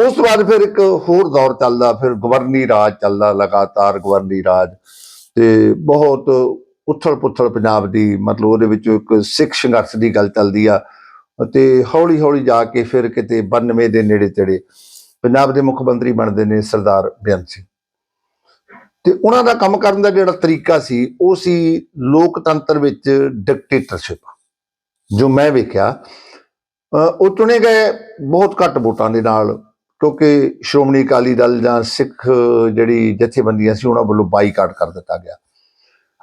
ਉਸ ਤੋਂ ਬਾਅਦ ਫਿਰ ਇੱਕ ਹੋਰ ਦੌਰ ਚੱਲਦਾ, ਫਿਰ ਗਵਰਨੀ ਰਾਜ ਚੱਲਦਾ ਲਗਾਤਾਰ ਗਵਰਨੀ ਰਾਜ ਤੇ ਬਹੁਤ ਉਥਲ ਪੁਥਲ ਪੰਜਾਬ ਦੀ ਮਤਲਬ ਉਹਦੇ ਵਿੱਚ ਇੱਕ ਸਿੱਖ ਸੰਘਰਸ਼ ਦੀ ਗੱਲ ਚੱਲਦੀ ਆ ਅਤੇ ਹੌਲੀ ਹੌਲੀ ਜਾ ਕੇ ਫਿਰ ਕਿਤੇ 92 ਦੇ ਨੇੜੇ ਤੇੜੇ ਪੰਜਾਬ ਦੇ ਮੁੱਖ ਮੰਤਰੀ ਬਣਦੇ ਨੇ ਸਰਦਾਰ ਬੇਅੰਤ ਸਿੰਘ। ਤੇ ਉਹਨਾਂ ਦਾ ਕੰਮ ਕਰਨ ਦਾ ਜਿਹੜਾ ਤਰੀਕਾ ਸੀ, ਉਹ ਸੀ ਲੋਕਤੰਤਰ ਵਿੱਚ ਡਿਕਟੇਟਰਸ਼ਿਪ ਜੋ ਮੈਂ ਵੇਖਿਆ। ਉਹ ਚੁਣੇ ਗਏ ਬਹੁਤ ਘੱਟ ਵੋਟਾਂ ਦੇ ਨਾਲ ਕਿਉਂਕਿ ਸ਼੍ਰੋਮਣੀ ਅਕਾਲੀ ਦਲ ਜਾਂ ਸਿੱਖ ਜਿਹੜੀ ਜਥੇਬੰਦੀਆਂ ਸੀ ਉਹਨਾਂ ਵੱਲੋਂ ਬਾਈਕਾਟ ਕਰ ਦਿੱਤਾ ਗਿਆ।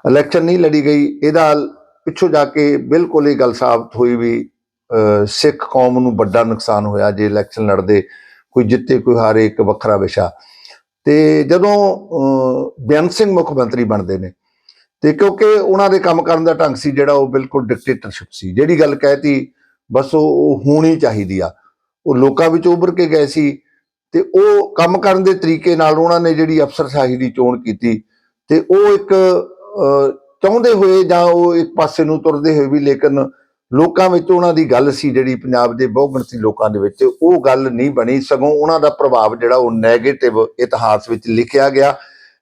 ਇਲੈਕਸ਼ਨ ਨਹੀਂ ਲੜੀ ਗਈ। ਇਹਦਾ ਪਿੱਛੋਂ ਜਾ ਕੇ ਬਿਲਕੁਲ ਇਹ ਗੱਲ ਸਾਬਤ ਹੋਈ ਵੀ ਸਿੱਖ ਕੌਮ ਨੂੰ ਵੱਡਾ ਨੁਕਸਾਨ ਹੋਇਆ ਜੇ ਇਲੈਕਸ਼ਨ ਲੜਦੇ ਕੋਈ ਜਿੱਤੇ ਕੋਈ ਹਾਰੇ ਇੱਕ ਵੱਖਰਾ ਵਿਸ਼ਾ। ਤੇ ਜਦੋਂ ਅਹ, ਬੇਅੰਤ ਸਿੰਘ ਮੁੱਖ ਮੰਤਰੀ ਬਣਦੇ ਨੇ ਤੇ ਕਿਉਂਕਿ ਉਹਨਾਂ ਦੇ ਕੰਮ ਕਰਨ ਦਾ ਢੰਗ ਸੀ ਜਿਹੜਾ ਉਹ ਬਿਲਕੁਲ ਡਿਕਟੇਟਰਸ਼ਿਪ ਸੀ। ਜਿਹੜੀ ਗੱਲ ਕਹਿਤੀ ਬਸ ਉਹ ਉਹ ਹੋਣੀ ਚਾਹੀਦੀ ਆ। ਉਹ ਲੋਕਾਂ ਵਿੱਚ ਉੱਭਰ ਕੇ ਗਏ ਸੀ। ਤੇ ਉਹ ਕੰਮ ਕਰਨ ਦੇ ਤਰੀਕੇ ਨਾਲ ਉਹਨਾਂ ਨੇ ਜਿਹੜੀ ਅਫਸਰਸ਼ਾਹੀ ਦੀ ਚੋਣ ਕੀਤੀ ਤੇ ਉਹ ਇੱਕ ਅਹ, ਚਾਹੁੰਦੇ ਹੋਏ ਜਾਂ ਉਹ ਇੱਕ ਪਾਸੇ ਨੂੰ ਤੁਰਦੇ ਹੋਏ ਵੀ ਲੇਕਿਨ ਲੋਕਾਂ ਵਿੱਚ ਉਹਨਾਂ ਦੀ ਗੱਲ ਸੀ ਜਿਹੜੀ ਪੰਜਾਬ ਦੇ ਬਹੁਗਿਣਤੀ ਲੋਕਾਂ ਦੇ ਵਿੱਚ ਉਹ ਗੱਲ ਨਹੀਂ ਬਣੀ। ਸਗੋਂ ਉਹਨਾਂ ਦਾ ਪ੍ਰਭਾਵ ਜਿਹੜਾ ਉਹ ਨੈਗੇਟਿਵ ਇਤਿਹਾਸ ਵਿੱਚ ਲਿਖਿਆ ਗਿਆ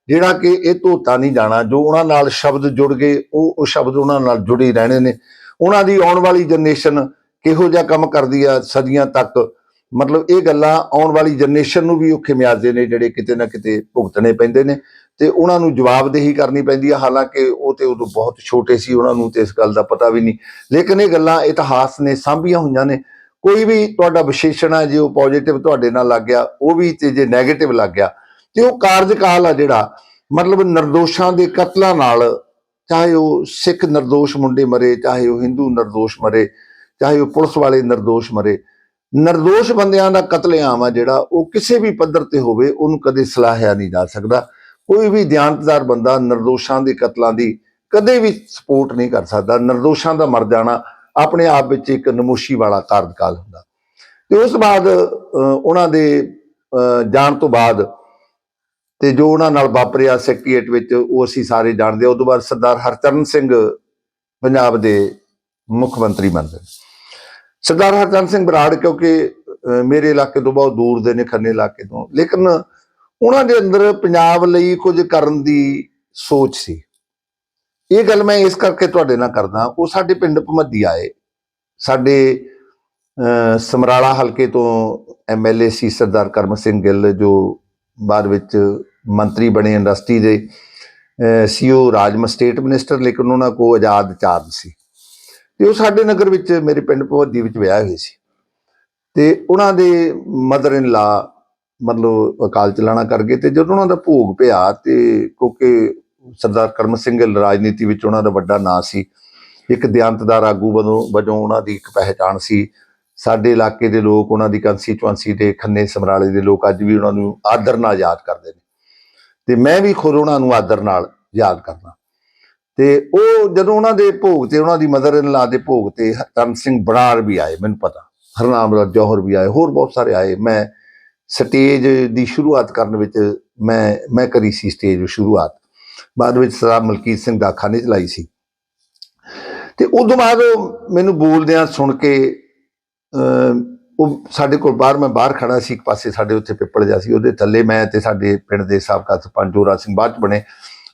ਜਿਹੜਾ ਕਿ ਇਹ ਧੋਤਾ ਨਹੀਂ ਜਾਣਾ। ਜੋ ਉਹਨਾਂ ਨਾਲ ਸ਼ਬਦ ਜੁੜ ਗਏ ਉਹ ਉਹ ਸ਼ਬਦ ਉਹਨਾਂ ਨਾਲ ਜੁੜੇ ਰਹਿਣੇ ਨੇ। ਉਹਨਾਂ ਦੀ ਆਉਣ ਵਾਲੀ ਜਨਰੇਸ਼ਨ ਕਿਹੋ ਜਿਹਾ ਕੰਮ ਕਰਦੀ ਆ ਸਦੀਆਂ ਤੱਕ? ਮਤਲਬ ਇਹ ਗੱਲਾਂ ਆਉਣ ਵਾਲੀ ਜਨਰੇਸ਼ਨ ਨੂੰ ਵੀ ਔਖੇ ਮਿਆਜ਼ੇ ਨੇ, ਜਿਹੜੇ ਕਿਤੇ ਨਾ ਕਿਤੇ ਭੁਗਤਣੇ ਪੈਂਦੇ ਨੇ। ਤੇ ਉਹਨਾਂ ਨੂੰ ਜਵਾਬਦੇਹੀ ਕਰਨੀ ਪੈਂਦੀ ਆ, ਹਾਲਾਂਕਿ ਉਹ ਤੇ ਉਦੋਂ ਬਹੁਤ ਛੋਟੇ ਸੀ, ਉਹਨਾਂ ਨੂੰ ਤੇ ਇਸ ਗੱਲ ਦਾ ਪਤਾ ਵੀ ਨਹੀਂ। ਲੇਕਿਨ ਇਹ ਗੱਲਾਂ ਇਤਿਹਾਸ ਨੇ ਸਾਂਭੀਆਂ ਹੋਈਆਂ ਨੇ। ਕੋਈ ਵੀ ਤੁਹਾਡਾ ਵਿਸ਼ੇਸ਼ਣ ਹੈ ਜੇ ਉਹ ਪੋਜ਼ਿਟਿਵ ਤੁਹਾਡੇ ਨਾਲ ਲੱਗ ਗਿਆ, ਉਹ ਵੀ ਤੇ ਜੇ 네ਗੇਟਿਵ ਲੱਗ ਗਿਆ, ਤੇ ਉਹ ਕਾਰਜਕਾਲ ਆ ਜਿਹੜਾ, ਮਤਲਬ ਨਿਰਦੋਸ਼ਾਂ ਦੇ ਕਤਲਾਂ ਨਾਲ, ਚਾਹੇ ਉਹ ਸਿੱਖ ਨਿਰਦੋਸ਼ ਮੁੰਡੇ ਮਰੇ, ਚਾਹੇ ਉਹ ਹਿੰਦੂ ਨਿਰਦੋਸ਼ ਮਰੇ, ਚਾਹੇ ਉਹ ਪੁਲਿਸ ਵਾਲੇ ਨਿਰਦੋਸ਼ ਮਰੇ ਨਿਰਦੋਸ਼ ਬੰਦਿਆਂ ਦਾ ਕਤਲੇਆਮ ਆ ਜਿਹੜਾ ਉਹ ਕਿਸੇ ਵੀ ਪੱਧਰ ਤੇ ਹੋਵੇ, ਉਹਨੂੰ ਕਦੇ ਸਲਾਹਿਆ ਨਹੀਂ ਜਾ ਸਕਦਾ। ਕੋਈ ਵੀ ਦਿਆਨਤਦਾਰ ਬੰਦਾ ਨਿਰਦੋਸ਼ਾਂ ਦੇ ਕਤਲਾਂ ਦੀ ਕਦੇ ਵੀ ਸਪੋਰਟ ਨਹੀਂ ਕਰ ਸਕਦਾ। ਨਿਰਦੋਸ਼ਾਂ ਦਾ ਮਰ ਜਾਣਾ ਆਪਣੇ ਆਪ ਵਿੱਚ ਇੱਕ ਨਮੋਸ਼ੀ ਵਾਲਾ ਕਾਰਜਕਾਲ ਹੁੰਦਾ। ਤੇ ਉਸ ਬਾਅਦ ਉਹਨਾਂ ਦੇ ਜਾਣ ਤੋਂ ਬਾਅਦ ਤੇ ਜੋ ਉਹਨਾਂ ਨਾਲ ਵਾਪਰਿਆ ਸੈਕਟਰੀਏਟ ਵਿੱਚ, ਉਹ ਅਸੀਂ ਸਾਰੇ ਜਾਣਦੇ ਹਾਂ। ਉਸ ਤੋਂ ਬਾਅਦ ਸਰਦਾਰ ਹਰਚਰਨ ਸਿੰਘ ਪੰਜਾਬ ਦੇ ਮੁੱਖ ਮੰਤਰੀ ਬਣਦੇ ਨੇ। ਸਰਦਾਰ ਹਰਚੰਦ ਸਿੰਘ ਬਰਾੜ, ਕਿਉਂਕਿ ਮੇਰੇ ਇਲਾਕੇ ਤੋਂ ਬਹੁਤ ਦੂਰ ਦੇ ਨੇ, ਖੰਨੇ ਇਲਾਕੇ ਤੋਂ। ਲੇਕਿਨ ਉਹਨਾਂ ਦੇ ਅੰਦਰ ਪੰਜਾਬ ਲਈ ਕੁਝ ਕਰਨ ਦੀ ਸੋਚ ਸੀ। ਇਹ ਗੱਲ ਮੈਂ ਇਸ ਕਰਕੇ ਤੁਹਾਡੇ ਨਾਲ ਕਰਦਾ, ਉਹ ਸਾਡੇ ਪਿੰਡ ਭਮੱਦੀ ਆਏ। ਸਾਡੇ ਸਮਰਾਲਾ ਹਲਕੇ ਤੋਂ ਐਮਐਲਏ ਸੀ ਸਰਦਾਰ ਕਰਮ ਸਿੰਘ ਗਿੱਲ, ਜੋ ਬਾਅਦ ਵਿੱਚ ਮੰਤਰੀ ਬਣੇ ਇੰਡਸਟਰੀ ਦੇ ਸੀਓ ਰਾਜਮ, ਸਟੇਟ ਮਿਨਿਸਟਰ, ਲੇਕਿਨ ਉਹਨਾਂ ਕੋ ਆਜ਼ਾਦ ਚਾਰਜ ਸੀ। ਤੇ ਉਹ ਸਾਡੇ ਨਗਰ ਵਿੱਚ, ਮੇਰੇ ਪਿੰਡ ਭਵੱਦੀ ਵਿੱਚ ਵਿਆਹ ਹੋਏ ਸੀ। ਤੇ ਉਹਨਾਂ ਦੇ ਮਦਰ ਇਨ ਲਾ ਮਤਲਬ ਅਕਾਲ ਚਲਾਣਾ ਕਰ ਗਏ ਤੇ ਜਦੋਂ ਉਹਨਾਂ ਦਾ ਭੋਗ ਪਿਆ ਤੇ ਕਿਉਂਕਿ ਸਰਦਾਰ ਕਰਮ ਸਿੰਘ ਰਾਜਨੀਤੀ ਵਿੱਚ ਉਹਨਾਂ ਦਾ ਵੱਡਾ ਨਾਂ ਸੀ, ਇੱਕ ਦਿਆਂਤਦਾਰ ਆਗੂ ਵਜੋਂ ਵਜੋਂ ਉਹਨਾਂ ਦੀ ਇੱਕ ਪਹਿਚਾਣ ਸੀ। ਸਾਡੇ ਇਲਾਕੇ ਦੇ ਲੋਕ, ਉਹਨਾਂ ਦੀ ਕੰਸਟੀਚੁਐਂਸੀ ਦੇ ਖੰਨੇ ਸਮਰਾਲੇ ਦੇ ਲੋਕ ਅੱਜ ਵੀ ਉਹਨਾਂ ਨੂੰ ਆਦਰ ਨਾਲ ਯਾਦ ਕਰਦੇ ਨੇ। ਤੇ ਮੈਂ ਵੀ ਖੁਦ ਉਹਨਾਂ ਨੂੰ ਆਦਰ ਨਾਲ ਯਾਦ ਕਰਦਾ। ਤੇ ਉਹ ਜਦੋਂ ਉਹਨਾਂ ਦੇ ਭੋਗ ਤੇ, ਉਹਨਾਂ ਦੀ ਮਦਰ ਇਨ ਲਾ ਦੇ ਭੋਗ ਤੇ ਹਰਚਰਨ ਸਿੰਘ ਬਰਾੜ ਵੀ ਆਏ, ਮੈਨੂੰ ਪਤਾ। ਹਰਨਾਮ ਰਾਜ ਜੋਹਰ ਵੀ ਆਏ, ਹੋਰ ਬਹੁਤ ਸਾਰੇ ਆਏ। ਮੈਂ ਸਟੇਜ ਦੀ ਸ਼ੁਰੂਆਤ ਕਰਨ ਵਿੱਚ ਮੈਂ ਮੈਂ ਕਰੀ ਸੀ ਸਟੇਜ ਦੀ ਸ਼ੁਰੂਆਤ। ਬਾਅਦ ਵਿੱਚ ਸਰਦਾਰ ਮਲਕੀਤ ਸਿੰਘ ਦਾਖਾ ਨੇ ਚਲਾਈ ਸੀ। ਤੇ ਉਦੋਂ ਬਾਅਦ ਉਹ ਮੈਨੂੰ ਬੋਲਦਿਆਂ ਸੁਣ ਕੇ ਅਮ ਉਹ ਸਾਡੇ ਕੋਲ ਬਾਹਰ, ਮੈਂ ਬਾਹਰ ਖੜਾ ਸੀ, ਇੱਕ ਪਾਸੇ ਸਾਡੇ ਉੱਥੇ ਪਿੱਪਲ ਜਿਹਾ ਸੀ, ਉਹਦੇ ਥੱਲੇ ਮੈਂ ਤੇ ਸਾਡੇ ਪਿੰਡ ਦੇ ਸਾਬਕਾ ਸਰਪੰਚ ਜੋਰਾ ਸਿੰਘ ਬਾਅਦ ਚ ਬਣੇ।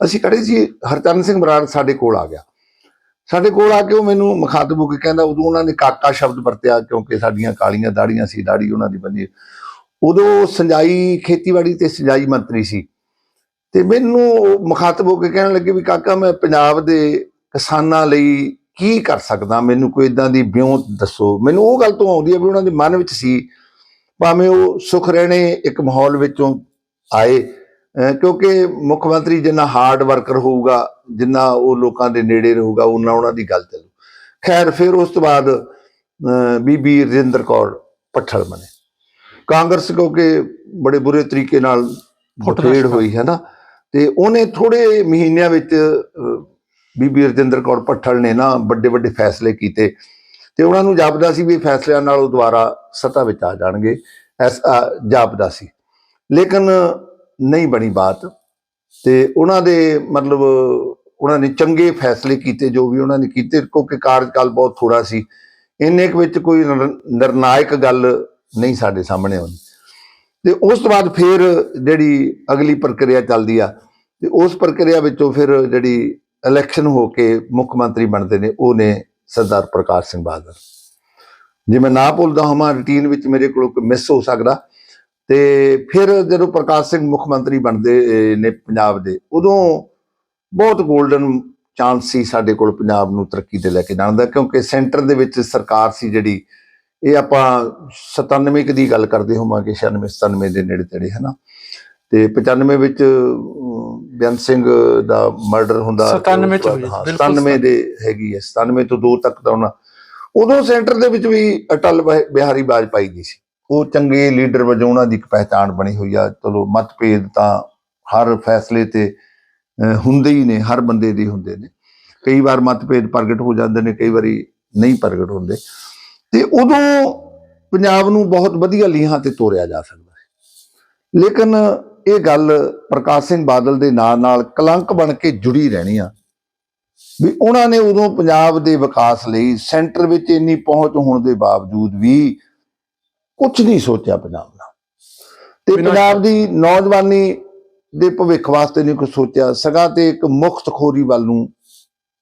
ਅਸੀਂ ਖੜੇ ਸੀ, ਹਰਚਰਨ ਸਿੰਘ ਬਰਾੜ ਸਾਡੇ ਕੋਲ ਆ ਗਿਆ। ਸਾਡੇ ਕੋਲ ਆ ਕੇ ਉਹ ਮੈਨੂੰ ਮੁਖਾਤਬ ਹੋ ਕੇ ਕਹਿੰਦਾ, ਉਦੋਂ ਉਹਨਾਂ ਨੇ ਕਾਕਾ ਸ਼ਬਦ ਵਰਤਿਆ, ਕਿਉਂਕਿ ਸਾਡੀਆਂ ਕਾਲੀਆਂ ਦਾੜੀਆਂ ਸੀ, ਦਾੜੀ ਉਹਨਾਂ ਦੀ ਬੰਨੀ। ਉਦੋਂ ਸਿੰਜਾਈ ਖੇਤੀਬਾੜੀ ਤੇ ਸਿੰਜਾਈ ਮੰਤਰੀ ਸੀ। ਤੇ ਮੈਨੂੰ ਮੁਖਾਤਬ ਹੋ ਕੇ ਕਹਿਣ ਲੱਗੇ ਵੀ ਕਾਕਾ, ਮੈਂ ਪੰਜਾਬ ਦੇ ਕਿਸਾਨਾਂ ਲਈ ਕੀ ਕਰ ਸਕਦਾ? ਮੈਨੂੰ ਕੋਈ ਇਦਾਂ ਦੀ ਵਿਉਂਤ ਦੱਸੋ। ਮੈਨੂੰ ਉਹ ਗੱਲ ਤੋਂ ਆਉਂਦੀ ਹੈ ਵੀ ਉਹਨਾਂ ਦੇ ਮਨ ਵਿੱਚ ਸੀ, ਭਾਵੇਂ ਉਹ ਸੁਖ ਰਹਿਣੇ ਇੱਕ ਮਾਹੌਲ ਵਿੱਚੋਂ ਆਏ ਕਿਉਂਕਿ ਮੁੱਖ ਮੰਤਰੀ ਜਿੰਨਾ ਹਾਰਡ ਵਰਕਰ ਹੋਊਗਾ ਜਿੰਨਾ ਉਹ ਲੋਕਾਂ ਦੇ ਨੇੜੇ ਰਹੂਗਾ ਉਹਨਾਂ ਉਹਨਾਂ ਦੀ ਗੱਲ ਚੱਲੂ। ਖੈਰ ਫਿਰ ਉਸ ਤੋਂ ਬਾਅਦ ਬੀਬੀ ਰਜਿੰਦਰ ਕੌਰ ਪੱਠਲ ਬਣੇ। ਕਾਂਗਰਸ ਕਿਉਂਕਿ ਬੜੇ ਬੁਰੇ ਤਰੀਕੇ ਨਾਲ ਫੁੱਟ ਦਾ ਫੇੜ ਸ਼ਿਕਾਰ। ਹੋਈ ਹੈ ਨਾ? ਤੇ ਉਹਨੇ ਥੋੜੇ ਮਹੀਨਿਆਂ ਵਿੱਚ ਬੀਬੀ ਰਜਿੰਦਰ ਕੌਰ ਪੱਠਲ ਨੇ ਨਾ ਵੱਡੇ ਵੱਡੇ ਫੈਸਲੇ ਕੀਤੇ। ਤੇ ਉਹਨਾਂ ਨੂੰ ਜਾਪਦਾ ਸੀ ਵੀ ਫੈਸਲਿਆਂ ਨਾਲ ਉਹ ਦੁਬਾਰਾ ਸੱਤਾ ਵਿੱਚ ਆ ਜਾਣਗੇ। ਐਸਾ ਜਾਪਦਾ ਸੀ। ਲੇਕਿਨ ਨਹੀਂ ਬਣੀ ਬਾਤ। ਤੇ ਉਹਨਾਂ ਦੇ ਮਤਲਬ ਉਹਨਾਂ ਨੇ ਚੰਗੇ ਫੈਸਲੇ ਕੀਤੇ, ਜੋ ਵੀ ਉਹਨਾਂ ਨੇ ਕੀਤੇ, ਕਿਉਂਕਿ ਕਾਰਜਕਾਲ ਬਹੁਤ ਥੋੜਾ ਸੀ। ਇੰਨੇ ਕੁ ਵਿੱਚ ਕੋਈ ਨਿਰਣਾਇਕ ਗੱਲ ਨਹੀਂ ਸਾਡੇ ਸਾਹਮਣੇ ਆਉਂਦੀ। ਤੇ ਉਸ ਤੋਂ ਬਾਅਦ ਫਿਰ ਜਿਹੜੀ ਅਗਲੀ ਪ੍ਰਕਿਰਿਆ ਚੱਲਦੀ ਆ, ਤੇ ਉਸ ਪ੍ਰਕਿਰਿਆ ਵਿੱਚੋਂ ਫਿਰ ਜਿਹੜੀ ਇਲੈਕਸ਼ਨ ਹੋ ਕੇ ਮੁੱਖ ਮੰਤਰੀ ਬਣਦੇ ਨੇ, ਉਹ ਨੇ ਸਰਦਾਰ ਪ੍ਰਕਾਸ਼ ਸਿੰਘ ਬਾਦਲ। ਜੇ ਮੈਂ ਨਾ ਭੁੱਲਦਾ ਹਾਂ ਰੂਟੀਨ ਵਿੱਚ ਮੇਰੇ ਕੋਲ ਮਿਸ ਹੋ ਸਕਦਾ। ਤੇ ਫਿਰ ਜਦੋਂ ਪ੍ਰਕਾਸ਼ ਸਿੰਘ ਮੁੱਖ ਮੰਤਰੀ ਬਣਦੇ ਨੇ ਪੰਜਾਬ ਦੇ ਉਦੋਂ ਬਹੁਤ 골ਡਨ ਚਾਂਸ ਸੀ ਸਾਡੇ ਕੋਲ ਪੰਜਾਬ ਨੂੰ ਤਰੱਕੀ ਤੇ ਲੈ ਕੇ ਜਾਣ ਦਾ ਕਿਉਂਕਿ ਸੈਂਟਰ ਦੇ ਵਿੱਚ ਸਰਕਾਰ ਸੀ ਜਿਹੜੀ ਇਹ ਆਪਾਂ 97 ਕੁ ਦੀ ਗੱਲ ਕਰਦੇ ਹੋਵਾਂਗੇ 96 97 ਦੇ ਨੇੜੇ ਤੇੜੇ ਹਨਾ? ਤੇ 95 ਵਿੱਚ ਬੇਅੰਤ ਸਿੰਘ ਦਾ ਮਰਡਰ ਹੁੰਦਾ ਤੇ ਉਸ 97 ਚ ਤੋਂ ਹੋਈ, ਬਾਅਦ, ਹਾਂ, ਬਿਲਕੁਲ 97 ਦੇ ਹੈਗੀ ਹੈ 97 ਤੋਂ 2 ਤੱਕ ਦਾ ਉਹਨਾਂ ਉਦੋਂ ਸੈਂਟਰ ਦੇ ਵਿੱਚ ਵੀ ਅਟਲ ਬਿਹ- ਬਿਹਾਰੀ ਵਾਜਪਾਈ ਜੀ ਸੀ। ਉਹ ਚੰਗੇ ਲੀਡਰ ਵਜੋਂ ਉਹਨਾਂ ਦੀ ਇੱਕ ਪਹਿਚਾਣ ਬਣੀ ਹੋਈ ਆ। ਚਲੋ, ਮਤਭੇਦ ਤਾਂ ਹਰ ਫੈਸਲੇ ਤੇ ਹੁੰਦੇ ਹੀ ਨੇ, ਹਰ ਬੰਦੇ ਦੇ ਹੁੰਦੇ ਨੇ। ਕਈ ਵਾਰ ਮਤਭੇਦ ਪ੍ਰਗਟ ਹੋ ਜਾਂਦੇ ਨੇ, ਕਈ ਵਾਰੀ ਨਹੀਂ ਪ੍ਰਗਟ ਹੁੰਦੇ। ਤੇ ਉਦੋਂ ਪੰਜਾਬ ਨੂੰ ਬਹੁਤ ਵਧੀਆ ਲੀਹਾਂ ਤੇ ਤੋਰਿਆ ਜਾ ਸਕਦਾ ਹੈ। ਲੇਕਿਨ ਇਹ ਗੱਲ ਪ੍ਰਕਾਸ਼ ਸਿੰਘ ਬਾਦਲ ਦੇ ਨਾਲ ਨਾਲ ਕਲੰਕ ਬਣ ਕੇ ਜੁੜੀ ਰਹਿਣੀ ਆ। ਵੀ ਉਹਨਾਂ ਨੇ ਉਦੋਂ ਪੰਜਾਬ ਦੇ ਵਿਕਾਸ ਲਈ ਸੈਂਟਰ ਵਿੱਚ ਇੰਨੀ ਪਹੁੰਚ ਹੋਣ ਦੇ ਬਾਵਜੂਦ ਵੀ ਕੁਝ ਨਹੀਂ ਸੋਚਿਆ ਪੰਜਾਬ ਦਾ ਤੇ ਪੰਜਾਬ ਦੀ ਨੌਜਵਾਨੀ ਦੇ ਭਵਿੱਖ ਵਾਸਤੇ ਨਹੀਂ ਕੁਝ ਸੋਚਿਆ। ਸਗਾ ਤੇ ਇੱਕ ਮੁਖਤਖੋਰੀ ਵੱਲ ਨੂੰ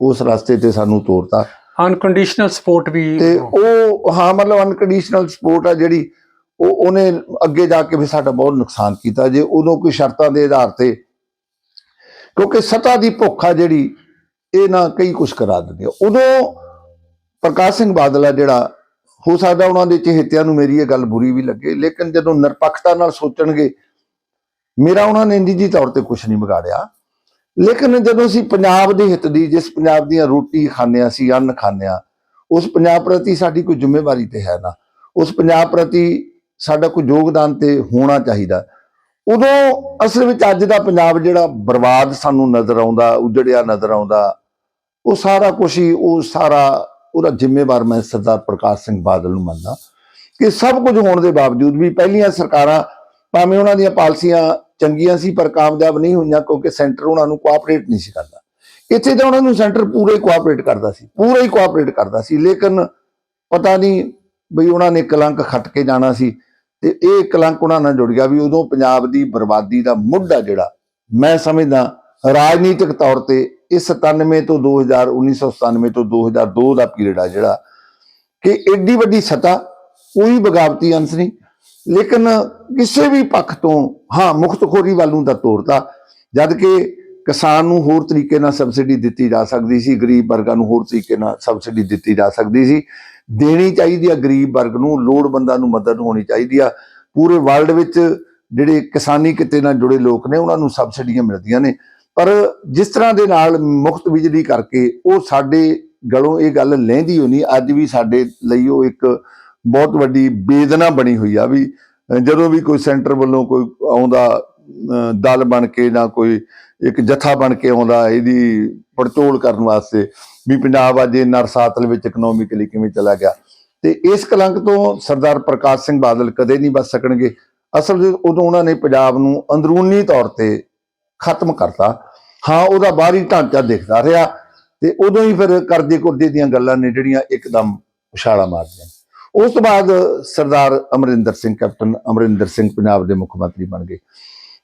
ਉਸ ਰਸਤੇ ਤੇ ਸਾਨੂੰ ਤੋਰਤਾ। ਅਨਕੰਡੀਸ਼ਨਲ ਸਪੋਰਟ ਵੀ ਤੇ ਉਹ ਹਾਂ ਮਤਲਬ ਅਨਕੰਡੀਸ਼ਨਲ ਸਪੋਰਟ ਆ ਜਿਹੜੀ ਉਹ ਉਹਨੇ ਅੱਗੇ ਜਾ ਕੇ ਵੀ ਸਾਡਾ ਬਹੁਤ ਨੁਕਸਾਨ ਕੀਤਾ। ਜੇ ਉਦੋਂ ਕੋਈ ਸ਼ਰਤਾਂ ਦੇ ਆਧਾਰ ਤੇ ਕਿਉਂਕਿ ਸਤਾ ਦੀ ਭੁੱਖ ਆ ਜਿਹੜੀ ਇਹ ਨਾ ਕਈ ਕੁਝ ਕਰਾ ਦਿੰਦੀ ਉਦੋਂ ਪ੍ਰਕਾਸ਼ ਸਿੰਘ ਬਾਦਲ ਆ ਜਿਹੜਾ ਹੋ ਸਕਦਾ ਉਹਨਾਂ ਦੇ ਚਹੇਤਿਆਂ ਨੂੰ ਮੇਰੀ ਇਹ ਗੱਲ ਬੁਰੀ ਵੀ ਲੱਗੇ, ਲੇਕਿਨ ਜਦੋਂ ਨਿਰਪੱਖਤਾ ਨਾਲ ਸੋਚਣਗੇ, ਮੇਰਾ ਉਹਨਾਂ ਨੇ ਨਿੱਜੀ ਤੌਰ ਤੇ ਕੁਝ ਨਹੀਂ ਵਿਗਾੜਿਆ। ਲੇਕਿਨ ਜਦੋਂ ਅਸੀਂ ਪੰਜਾਬ ਦੇ ਹਿੱਤ ਦੀ, ਜਿਸ ਪੰਜਾਬ ਦੀਆਂ ਰੋਟੀ ਖਾਂਦੇ ਹਾਂ, ਅਸੀਂ ਅੰਨ ਖਾਂਦੇ ਹਾਂ, ਉਸ ਪੰਜਾਬ ਪ੍ਰਤੀ ਸਾਡੀ ਕੋਈ ਜ਼ਿੰਮੇਵਾਰੀ ਤੇ ਹੈ ਨਾ। ਉਸ ਪੰਜਾਬ ਪ੍ਰਤੀ ਸਾਡਾ ਕੋਈ ਯੋਗਦਾਨ ਤੇ ਹੋਣਾ ਚਾਹੀਦਾ। ਉਦੋਂ ਅਸਲ ਵਿੱਚ ਅੱਜ ਦਾ ਪੰਜਾਬ ਜਿਹੜਾ ਬਰਬਾਦ ਸਾਨੂੰ ਨਜ਼ਰ ਆਉਂਦਾ, ਉਜੜਿਆ ਨਜ਼ਰ ਆਉਂਦਾ, ਉਹ ਸਾਰਾ ਕੁਝ ਹੀ, ਉਹ ਸਾਰਾ ਉਹਦਾ ਜ਼ਿੰਮੇਵਾਰ ਮੈਂ ਸਰਦਾਰ ਪ੍ਰਕਾਸ਼ ਸਿੰਘ ਬਾਦਲ ਨੂੰ ਮੰਨਦਾ ਕਿ ਸਭ ਕੁਝ ਹੋਣ ਦੇ ਬਾਵਜੂਦ ਵੀ ਪਹਿਲੀਆਂ ਸਰਕਾਰਾਂ ਭਾਵੇਂ ਉਹਨਾਂ ਦੀਆਂ ਪਾਲਸੀਆਂ ਚੰਗੀਆਂ ਸੀ ਪਰ ਕਾਮਯਾਬ ਨਹੀਂ ਹੋਈਆਂ ਕਿਉਂਕਿ ਸੈਂਟਰ ਉਹਨਾਂ ਨੂੰ ਕੋਆਪਰੇਟ ਨਹੀਂ ਸੀ ਕਰਦਾ। ਇੱਥੇ ਤਾਂ ਉਹਨਾਂ ਨੂੰ ਸੈਂਟਰ ਪੂਰੇ ਕੋਆਪਰੇਟ ਕਰਦਾ ਸੀ, ਪੂਰਾ ਹੀ ਕੋਆਪਰੇਟ ਕਰਦਾ ਸੀ, ਲੇਕਿਨ ਪਤਾ ਨਹੀਂ ਬਈ ਉਹਨਾਂ ਨੇ ਕਲੰਕ ਖੱਟ ਕੇ ਜਾਣਾ ਸੀ ਤੇ ਇਹ ਕਲੰਕ ਉਹਨਾਂ ਨਾਲ ਜੁੜ ਗਿਆ ਵੀ ਉਦੋਂ ਪੰਜਾਬ ਦੀ ਬਰਬਾਦੀ ਦਾ ਮੁੱਢ ਆ ਜਿਹੜਾ। ਮੈਂ ਸਮਝਦਾ ਰਾਜਨੀਤਿਕ ਤੌਰ ਤੇ ਇਹ 97 ਤੋਂ 2000 1997 ਤੋਂ 2002 ਦਾ ਪੀਰੀਅਡ ਆ ਜਿਹੜਾ ਕਿ ਐਡੀ ਵੱਡੀ ਸਤਾ, ਕੋਈ ਬਗਾਵਤੀ ਅੰਸ਼ ਨਹੀਂ। ਲੇਕਿਨ ਕਿਸੇ ਵੀ ਪੱਖ ਤੋਂ, ਹਾਂ ਮੁਖਤਖੋਰੀ ਵੱਲ ਨੂੰ ਤਾਂ ਤੋਰਤਾ, ਜਦ ਕਿ ਕਿਸਾਨ ਨੂੰ ਹੋਰ ਤਰੀਕੇ ਨਾਲ ਸਬਸਿਡੀ ਦਿੱਤੀ ਜਾ ਸਕਦੀ ਸੀ, ਗਰੀਬ ਵਰਗਾਂ ਨੂੰ ਹੋਰ ਤਰੀਕੇ ਨਾਲ ਸਬਸਿਡੀ ਦਿੱਤੀ ਜਾ ਸਕਦੀ ਸੀ। ਦੇਣੀ ਚਾਹੀਦੀ ਆ ਗਰੀਬ ਵਰਗ ਨੂੰ, ਲੋੜਵੰਦਾਂ ਨੂੰ ਮਦਦ ਹੋਣੀ ਚਾਹੀਦੀ ਆ। ਪੂਰੇ ਵਰਲਡ ਵਿੱਚ ਜਿਹੜੇ ਕਿਸਾਨੀ ਕਿੱਤੇ ਨਾਲ ਜੁੜੇ ਲੋਕ ਨੇ, ਉਹਨਾਂ ਨੂੰ ਸਬਸਿਡੀਆਂ ਮਿਲਦੀਆਂ ਨੇ। ਪਰ ਜਿਸ ਤਰ੍ਹਾਂ ਦੇ ਨਾਲ ਮੁਫਤ ਬਿਜਲੀ ਕਰਕੇ ਉਹ ਸਾਡੇ ਗਲੋਂ ਇਹ ਗੱਲ ਲਹਿੰਦੀ ਹੋਣੀ ਅੱਜ ਵੀ ਸਾਡੇ ਲਈ ਉਹ ਇੱਕ ਬਹੁਤ ਵੱਡੀ ਬੇਦਨਾ ਬਣੀ ਹੋਈ ਆ ਵੀ ਜਦੋਂ ਵੀ ਕੋਈ ਸੈਂਟਰ ਵੱਲੋਂ ਕੋਈ ਆਉਂਦਾ ਦਲ ਬਣ ਕੇ ਜਾਂ ਕੋਈ ਇੱਕ ਜਥਾ ਬਣ ਕੇ ਆਉਂਦਾ ਇਹਦੀ ਪੜਚੋਲ ਕਰਨ ਵਾਸਤੇ ਵੀ ਪੰਜਾਬ ਅੱਜ ਨਰਸਾਤਲ ਵਿੱਚ ਇਕਨੋਮਿਕਲੀ ਕਿਵੇਂ ਚਲਾ ਗਿਆ। ਤੇ ਇਸ ਕਲੰਕ ਤੋਂ ਸਰਦਾਰ ਪ੍ਰਕਾਸ਼ ਸਿੰਘ ਬਾਦਲ ਕਦੇ ਨਹੀਂ ਬਚ ਸਕਣਗੇ। ਅਸਲ ਵਿੱਚ ਉਦੋਂ ਉਹਨਾਂ ਨੇ ਪੰਜਾਬ ਨੂੰ ਅੰਦਰੂਨੀ ਤੌਰ ਤੇ ਖਤਮ ਕਰਤਾ। ਹਾਂ, ਉਹਦਾ ਬਾਹਰੀ ਢਾਂਚਾ ਦਿਖਦਾ ਰਿਹਾ ਤੇ ਉਦੋਂ ਹੀ ਫਿਰ ਕਰਜ਼ੇ ਕੁਰਜ਼ੇ ਦੀਆਂ ਗੱਲਾਂ ਨੇ ਜਿਹੜੀਆਂ ਇੱਕਦਮ ਉਛਾਲਾ ਮਾਰਦੀਆਂ ਉਸ ਤੋਂ ਬਾਅਦ ਸਰਦਾਰ ਅਮਰਿੰਦਰ ਸਿੰਘ, ਕੈਪਟਨ ਅਮਰਿੰਦਰ ਸਿੰਘ ਪੰਜਾਬ ਦੇ ਮੁੱਖ ਮੰਤਰੀ ਬਣ ਗਏ।